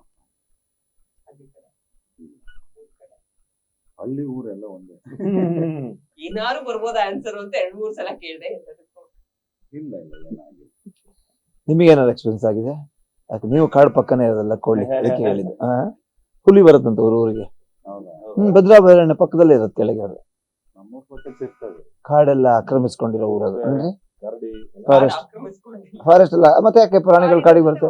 ಅದೇ ತರ ಊರ್ ಕಡೆ. ಹಳ್ಳಿ ಊರೆಲ್ಲ ಒಂದೇ. ಏನಾರು ಬರ್ಬೋದಾ ಆನ್ಸರ್ ಅಂತ ಎರಡ್ ಮೂರ್ ಸಲ ಕೇಳಿದೆ ಇಲ್ಲ ಇಲ್ಲ ಇಲ್ಲ ಏನಾಗಿಲ್ಲ ನಿಮಗೆ ಏನಾದ್ರು ಎಕ್ಸ್ಪೀರಿಯನ್ಸ್ ಆಗಿದೆ? ಯಾಕೆ ನೀವು ಕಾಡು ಪಕ್ಕನೇ ಇರೋದಲ್ಲ ಕೋಳಿ ಅದಕ್ಕೆ ಹೇಳಿದ್ದು. ಆ? ಹುಲಿ ಬರುತ್ತಂತ ಊರು ಊರಿಗೆ. ಹೌದಾ? ಹ್ಮ್ ಭದ್ರಾಭರಣ್ಯ ಪಕ್ಕದಲ್ಲೇ ಇರುತ್ತೆ ಕೆಳಗೆ ಅದು ಕಾಡೆಲ್ಲ ಆಕ್ರಮಿಸ್ಕೊಂಡಿರೋ ಊರದು. ಅಂದ್ರೆ? ಫಾರೆಸ್ಟ್. ಫಾರೆಸ್ಟ್ ಅಲ್ಲ. ಮತ್ತೆ ಯಾಕೆ ಪ್ರಾಣಿಗಳು ಕಾಡಿಗೆ ಬರುತ್ತೆ.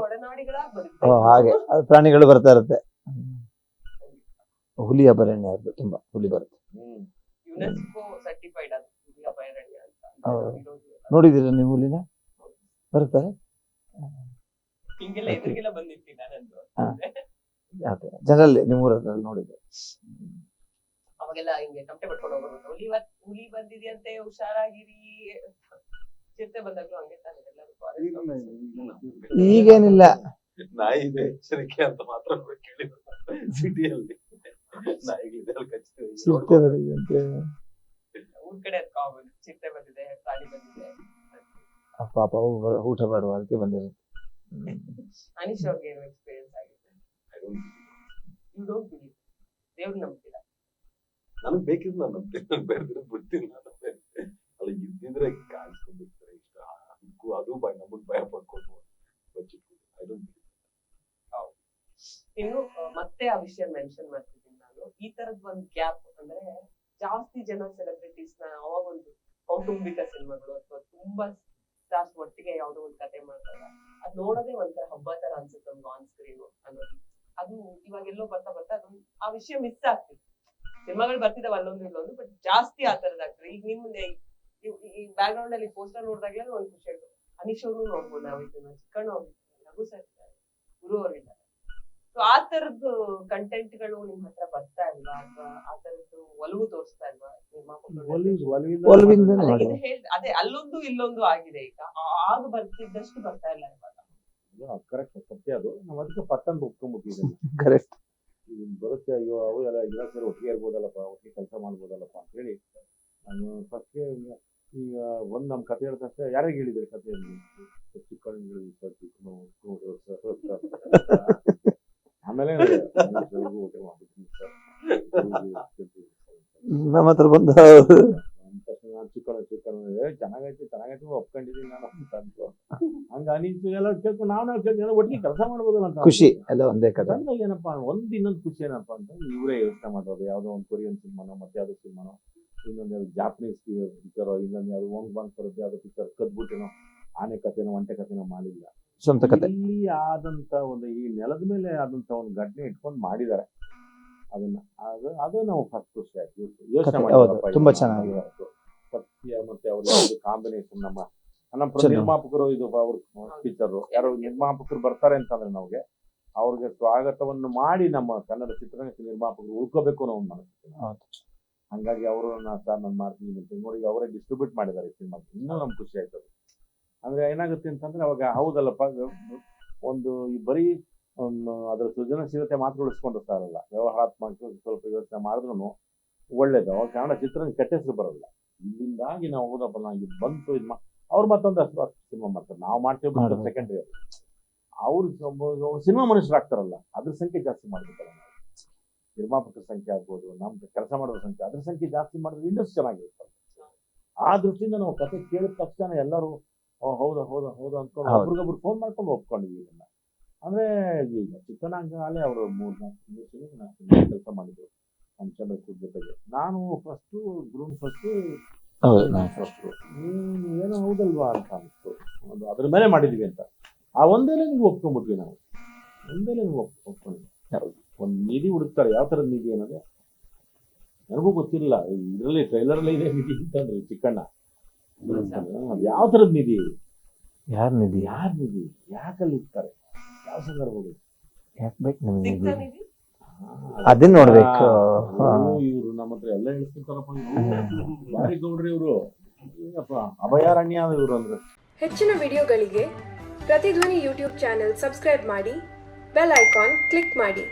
ಓ ಹಾಗೆ. ಅದು ಪ್ರಾಣಿಗಳು ಬರ್ತಾ ಇರುತ್ತೆ. ಹುಲಿ ಅಭಯಾರಣ್ಯ ಅದು ತುಂಬಾ ಹುಲಿ ಬರುತ್ತೆ. ನೋಡಿದಿರ ನೀವು ಹುಲಿನ? ಅದು ಹಿಂಗೆಲ್ಲ ಎದುರಿಗೆಲ್ಲ ಬಂದಿರ್ತೀನಿ ನಾನಂದು ಹಾ. ಯಾಕೆ? ಜನರಲ್ಲಿ ನಿಮ್ಮ ಊರಲ್ಲಿ ನೋಡಿದ್ದೆ ಅವಾಗೆಲ್ಲ ಹಿಂಗೆ ತಮಟೆ ಪಟ್ಕೊಂಡು ಹೋಗೋದು ಹುಲಿ ಹುಲಿ ಬಂದಿದೆಯಂತೆ ಹುಷಾರಾಗಿರಿ. ಚಿರತೆ ಬಂದಾಗ್ಲೂ ಹಂಗೆ ತಾನೆ ಎಲ್ಲರೂ ಈಗೇನಿಲ್ಲ. ನಾಯಿ ಇದೆ ಎಚ್ಚರಿಕೆ ಅಂತ ಮಾತ್ರ ಕೇಳಿದ್ರು ಸಿಟಿಯಲ್ಲಿ. ಅಲ್ಲಿ. ಊರ್ ಕಡೆ ಕಾಮನ್ ಚಿರತೆ ಬಂದಿದೆ ಪ್ರಾಣಿ ಬಂದಿದೆ. ಪಾಪ ಊಟ ಮಾಡುವ ಅದಕ್ಕೆ ಬಂದಿರುತ್ತೆ ಅನಿಶ್ ಅವ್ರಿಗೆ ಏನು ಎಕ್ಸ್ಪೀರಿಯನ್ಸ್ ಆಗಿದೆ? ಯು ಡೋಂಟ್ ಬಿಲೀವ್ ದೇವ್ರ ನಂಬ್ತೀರಾ? ನನಗೆ ಬೇಕಿದ್ರೆ ನಾನು ನಂಬ್ತೀನಿ ನಂಗೆ ಬೇರೆ ಬಿಡ್ತೀನಿ ನಾನು. ಅಲ್ಲ ಇದ್ದಿದ್ರೆ ಕಾಣಿಸ್ಕೊಂಡಿರ್ತಾರೆ ಇಷ್ಟ. ಅದಕ್ಕೂ ಅದು ಭಯ ನಮಗ್ ಭಯ ಪಡ್ಕೊಂಡು ಬಚ್ಚಿಟ್ಕೊಂಡು ಐ ಡೋಂಟ್ ಇನ್ನು ಆ, ಮತ್ತೆ ಆ ವಿಷಯ ಮೆನ್ಷನ್ ಮಾಡ್ತಿದ್ದೀನಿ ನಾನು. ಈ ತರದ್ ಒಂದು ಗ್ಯಾಪ್ ಅಂದ್ರೆ ಜಾಸ್ತಿ ಜನ ಸೆಲೆಬ್ರಿಟೀಸ್ನ ಅವಾಗ ಒಂದು ಕೌಟುಂಬಿಕ ಸಿನಿಮಾಗಳು ಅಥವಾ ತುಂಬಾ ಸ್ಟಾರ್ಸ್ ಒಟ್ಟಿಗೆ ಯಾವ್ದೋ ಒಂದು ಕತೆ ಮಾಡ್ತಾರೆ ಅದ್ ನೋಡೋದೇ ಒಂಥರ ಹಬ್ಬ ತರ ಅನ್ಸುತ್ತೆ ನಮ್ಗೆ ಆನ್ ಸ್ಕ್ರೀನ್ ಅನ್ನೋದು. ಅದು ಇವಾಗ ಎಲ್ಲೋ ಬರ್ತಾ ಬರ್ತಾ ಅದು ಆ ವಿಷಯ ಮಿಸ್ ಆಗ್ತಿತ್ತು. ಸಿನಿಮಾಗಳು ಬರ್ತಿದಾವ ಅಲ್ಲೊಂದು ಇಲ್ಲೊಂದು ಬಟ್ ಜಾಸ್ತಿ ಆ ತರದ್ ಆಗ್ತದೆ. ಈಗ ನಿಮ್ ಮುಂದೆ ಈ- ಬ್ಯಾಕ್ ಗ್ರೌಂಡ್ ಅಲ್ಲಿ ಪೋಸ್ಟರ್ ನೋಡಿದಾಗ್ಲೇ ಒಂದ್ ಖುಷಿ ಆಗುತ್ತೆ ಅನಿಶ್ ಅವರು ನೋಡ್ಬೋದು ನಾವು ಇದನ್ನ ಚಿಕ್ಕಣ್ಣ ಅವ್ರು ರಘು ಸರ್ ಗುರು ಸೊ ಆ ತರದ್ದು ಕಂಟೆಂಟ್ಗಳು ನಿಮ್ ಹತ್ರ ಬರ್ತಾ ಇಲ್ವಾ ಅಥವಾ ಆ ತರದ್ದು ಒಲವು ತೋರಿಸ್ತಾ ಇಲ್ವಾ ನಿರ್ಮಾಪಕರು ಒಲಿವ್- ಒಲಿವಿಂದ ಒಲವಿಂದನೇ ಅಲ್ಲ, ಮಾಡಿ ಇದು ಹೇಳ್ ಅದೇ ಅಲ್ಲೊಂದು ಇಲ್ಲೊಂದು ಆಗಿದೆ ಈಗ ಆ- ಆಗ ಬರ್ತಿದ್ದಷ್ಟು ಬರ್ತಾ ಇಲ್ಲ ಇವಾಗ ಕರೆಕ್ಟ್ ಸತ್ಯ ಅದು ನಾವು ಅದಕ್ಕೆ ಪಟ್ಟಂತ ಒಪ್ಕೊಂಡ್ಬಿಟ್ಟಿದ್ದೇನೆ ಕರೆಕ್ಟ್ ಈಗ ಬರುತ್ತೆ ಅಯ್ಯೋ ಅವು ಎಲ್ಲ ಎಲ್ಲ ಸೇರಿ ಒಟ್ಟಿಗೆ ಇರ್ಬೋದಲ್ಲಪ್ಪ ಒಟ್ಟಿಗೆ ಕೆಲಸ ಮಾಡ್ಬೋದಲ್ಲಪ್ಪ ಅಂತ ಹೇಳಿ ನಾನು ಫಸ್ಟ್ಗೆ ಈಗ ಒಂದು ನಮ್ಮ ಕತೆ ಹೇಳಿದ ತಕ್ಷಣ ಯಾರಿಗೆ ಹೇಳಿದ್ರೆ ಕಥೆಯಲ್ಲಿ ಚಿಕ್ಕಣ್ಣ ಹೇಳಿದ್ರು ಸರ್ ಚಿಕ್ಕಣ್ಣ ನೋಡು ಸರ್ ಆಮೇಲೆ ನನಗೂ ಊಟ ಮಾಡ್ಬಿಡ್ತೀನಿ ಸರ್ ನಮ್ಮ ಹತ್ರ ಬಂದ ಚಿಕ್ಕಣ್ಣ ಚಿಕ್ಕಣ್ಣ ಚೆನ್ನಾಗೈತೆ ಚೆನ್ನಾಗೈತೆ ಒಪ್ಕೊಂಡಿದ್ದೀನಿ ನಾನು ಅಂತ ಅಂದ್ರು ಹಂಗ ಅನಿಸ್ತು ಎಲ್ಲ ಕೇಳ್ಕೊಂಡು ನಾವು ನಾವು ಕೇಳ್ಕೊಂಡು ಒಟ್ಟಿಗೆ ಕೆಲಸ ಮಾಡ್ಬೋದಲ್ಲ ಅಂತ. ಖುಷಿ ಎಲ್ಲ ಒಂದೇ ಕಡೆ. ಅದ್ರಲ್ಲಿ ಏನಪ್ಪಾ ಒಂದ್ ಇನ್ನೊಂದು ಖುಷಿ ಏನಪ್ಪಾ ಅಂತ ಇವರೇ ಯೋಚನೆ ಮಾಡೋದು. ಯಾವ್ದೋ ಒಂದು ಕೊರಿಯನ್ ಸಿನಿಮಾನೋ ಮತ್ತೆ ಯಾವ್ದೋ ಸಿನಿಮಾನೋ ಇನ್ನೊಂದು ಯಾವ್ದು ಜಾಪನೀಸ್ ಪಿಕ್ಚರೋ ಇನ್ನೊಂದು ಯಾವ್ದು ಓಂಗ್ ಬಾಂಗ್ ಬರುತ್ತೆ ಯಾವ್ದೋ ಪಿಕ್ಚರ್ ಕದ್ಬಿಟ್ಟೇನೋ ಆನೆ ಕಥೆನೋ ಒಂಟೆ ಕಥೆನೋ ಮಾಡಿಲ್ಲ ಸ್ವಂತ ಕತೆ ಇಲ್ಲಿ ಆದಂತ ಒಂದು ಈ ನೆಲದ ಮೇಲೆ ಆದಂತ ಒಂದು ಘಟನೆ ಇಟ್ಕೊಂಡು ಮಾಡಿದ್ದಾರೆ ಅದನ್ನ ಅದು ಅದು ನಾವು ಫಸ್ಟ್ ಖುಷಿ ಆಯ್ತು ಯೋಚನೆ ತುಂಬಾ ಚೆನ್ನಾಗಿ. ಸತ್ಯ ಮತ್ತೆ ಅವ್ರ ಒಂದು ಕಾಂಬಿನೇಷನ್ ನಮ್ಮ ನಮ್ಮ. ನಿರ್ಮಾಪಕರು ಇದು ಅವ್ರ ಪಿಕ್ಚರ್ ಯಾರೋ ನಿರ್ಮಾಪಕರು ಬರ್ತಾರೆ ಅಂತಂದ್ರೆ ನಮಗೆ ಅವ್ರಿಗೆ ಸ್ವಾಗತವನ್ನು ಮಾಡಿ ನಮ್ಮ ಕನ್ನಡ ಚಿತ್ರರಂಗಕ್ಕೆ ನಿರ್ಮಾಪಕರು ಉಳ್ಕೋಬೇಕು ಅನ್ನೋ ಒಂದು ಮನಸ್ಸು. ಹಂಗಾಗಿ ಅವರು ಸರ್ ನಾನು ಮಾಡ್ತೀನಿ ಅಂತ ನೋಡಿ ಅವರೇ ಡಿಸ್ಟ್ರಿಬ್ಯೂಟ್ ಮಾಡಿದ್ದಾರೆ ಸಿನಿಮಾ ಇನ್ನೂ ನಮ್ಗೆ ಖುಷಿ ಆಯ್ತು ಅದು. ಅಂದ್ರೆ ಏನಾಗುತ್ತೆ ಅಂತಂದ್ರೆ ಅವಾಗ ಹೌದಲ್ಲಪ್ಪ ಒಂದು ಈ ಬರೀ ಒಂದು ಅದರ ಸೃಜನಶೀಲತೆ ಮಾತ್ರ ಉಳಿಸ್ಕೊಂಡು ಸಾರಲ್ಲ ವ್ಯವಹಾರಾತ್ಮಕ ಸ್ವಲ್ಪ ಯೋಚನೆ ಮಾಡಿದ್ರು ಒಳ್ಳೇದು. ಅವಾಗ ಕನ್ನಡ ಚಿತ್ರ ಕೆಟ್ಟ ಬರಲ್ಲ. ಇಲ್ಲಿಂದಾಗಿ ನಾವು ಹೌದಪ್ಪ ಇದು ಬಂತು ಇದು ಮಾ ಅವ್ರು ಮತ್ತೊಂದು ಅಷ್ಟು ಸಿನಿಮಾ ಮಾಡ್ತಾರೆ. ನಾವು ಮಾಡ್ತೀವಿ. ಸೆಕೆಂಡ್ರಿ ಅವ್ರು. ಸಿನಿಮಾ ಮನುಷ್ಯರಾಗ್ತಾರಲ್ಲ ಅದ್ರ ಸಂಖ್ಯೆ ಜಾಸ್ತಿ ಮಾಡ್ಬೇಕಲ್ಲ ನಾವು ನಿರ್ಮಾಪಕರ ಸಂಖ್ಯೆ ಆಗ್ಬೋದು ನಮ್ಮ ಕೆಲಸ ಮಾಡೋದ್ರ ಸಂಖ್ಯೆ ಅದ್ರ ಸಂಖ್ಯೆ ಜಾಸ್ತಿ ಮಾಡಿದ್ರೆ ಇಂಡಸ್ಟ್ರಿ ಚೆನ್ನಾಗಿರುತ್ತೆ. ಆ ದೃಷ್ಟಿಯಿಂದ ನಾವು ಕತೆ ಕೇಳಿದ ತಕ್ಷಣ ಎಲ್ಲರೂ ಹೌದಾ ಹೌದಾ ಹೌದಾ ಅನ್ಕೊಂಡು ಹೌದು. ಒಬ್ರಿಗೊಬ್ರು ಫೋನ್ ಮಾಡ್ಕೊಂಡು ಒಪ್ಕೊಂಡಿದ್ವಿ ಇದನ್ನ. ಅಂದ್ರೆ ಈಗ ಚಿಕ್ಕನಾಗಲೇ ಅವರು ಮೂರ್ ನಾಲ್ಕು ಕೆಲಸ ಮಾಡಿದ್ರು ನಮ್ಮ ಚಂದ್ರಪುರ ಜೊತೆಗೆ. ನಾನು ಫಸ್ಟ್ ಗ್ರೂಮ್ ಫಸ್ಟು ಹೌದು ಫಸ್ಟ್ ನೀನು ಏನೋ ಹೌದಲ್ವಾ ಅಂತ ಅನಿಸ್ತು. ಒಂದು ಅದ್ರ ಮೇಲೆ ಮಾಡಿದ್ವಿ ಅಂತ. ಆ ಒಂದೇಲೆ ನಿಮ್ಗೆ ಒಪ್ಕೊಂಡ್ಬಿಟ್ವಿ ನಾವು. ಒಂದೇಲೆ ನಿಮ್ಗೆ ಒಪ್ ಒಪ್ಕೊಂಡ್ವಿ ಒಂದು ನಿಧಿ ಹುಡುಕ್ತಾರೆ. ಯಾವ ಥರದ ನಿಧಿ ಅನ್ನೋದೇ? ನನಗೂ ಗೊತ್ತಿಲ್ಲ ಇದರಲ್ಲಿ ಟ್ರೈಲರಲ್ಲಿ ಇದೆ ನಿಧಿ ಅಂತಂದ್ರೆ ಚಿಕ್ಕಣ್ಣ. ಅದು ಯಾವ ಥರದ ನಿಧಿ? ಯಾರ್ ನಿಧಿ? ಯಾರ್ ನಿಧಿ? ಯಾಕಲ್ಲಿ ಇರ್ತಾರೆ? ಯಾವ ಸಂದರ್ಭಗಳು ಯಾಕ್ ಬೇಕು ನಿಮ್ಗೆ ನಿಧಿ? ಅದನ್ನ ನೋಡ್ಬೇಕು. ಇವರು ನಮ್ಮ ಹತ್ರ ಎಲ್ಲ ಹೇಳ್ತಿರ್ತಾರಪ್ಪ ಇವ್ರು. ಬಾರಿ ಗೌಡ್ರಿ ಇವರು. ಏನಪ್ಪ ಅಭಯಾರಣ್ಯ ಇವರು ಅಂದ್ರೆ. ಹೆಚ್ಚಿನ ವಿಡಿಯೋಗಳಿಗೆ ಪ್ರತಿಧ್ವನಿ ಯೂಟ್ಯೂಬ್ ಚಾನೆಲ್ ಸಬ್ಸ್ಕ್ರೈಬ್ ಮಾಡಿ ಬೆಲ್ ಐಕಾನ್ ಕ್ಲಿಕ್ ಮಾಡಿ.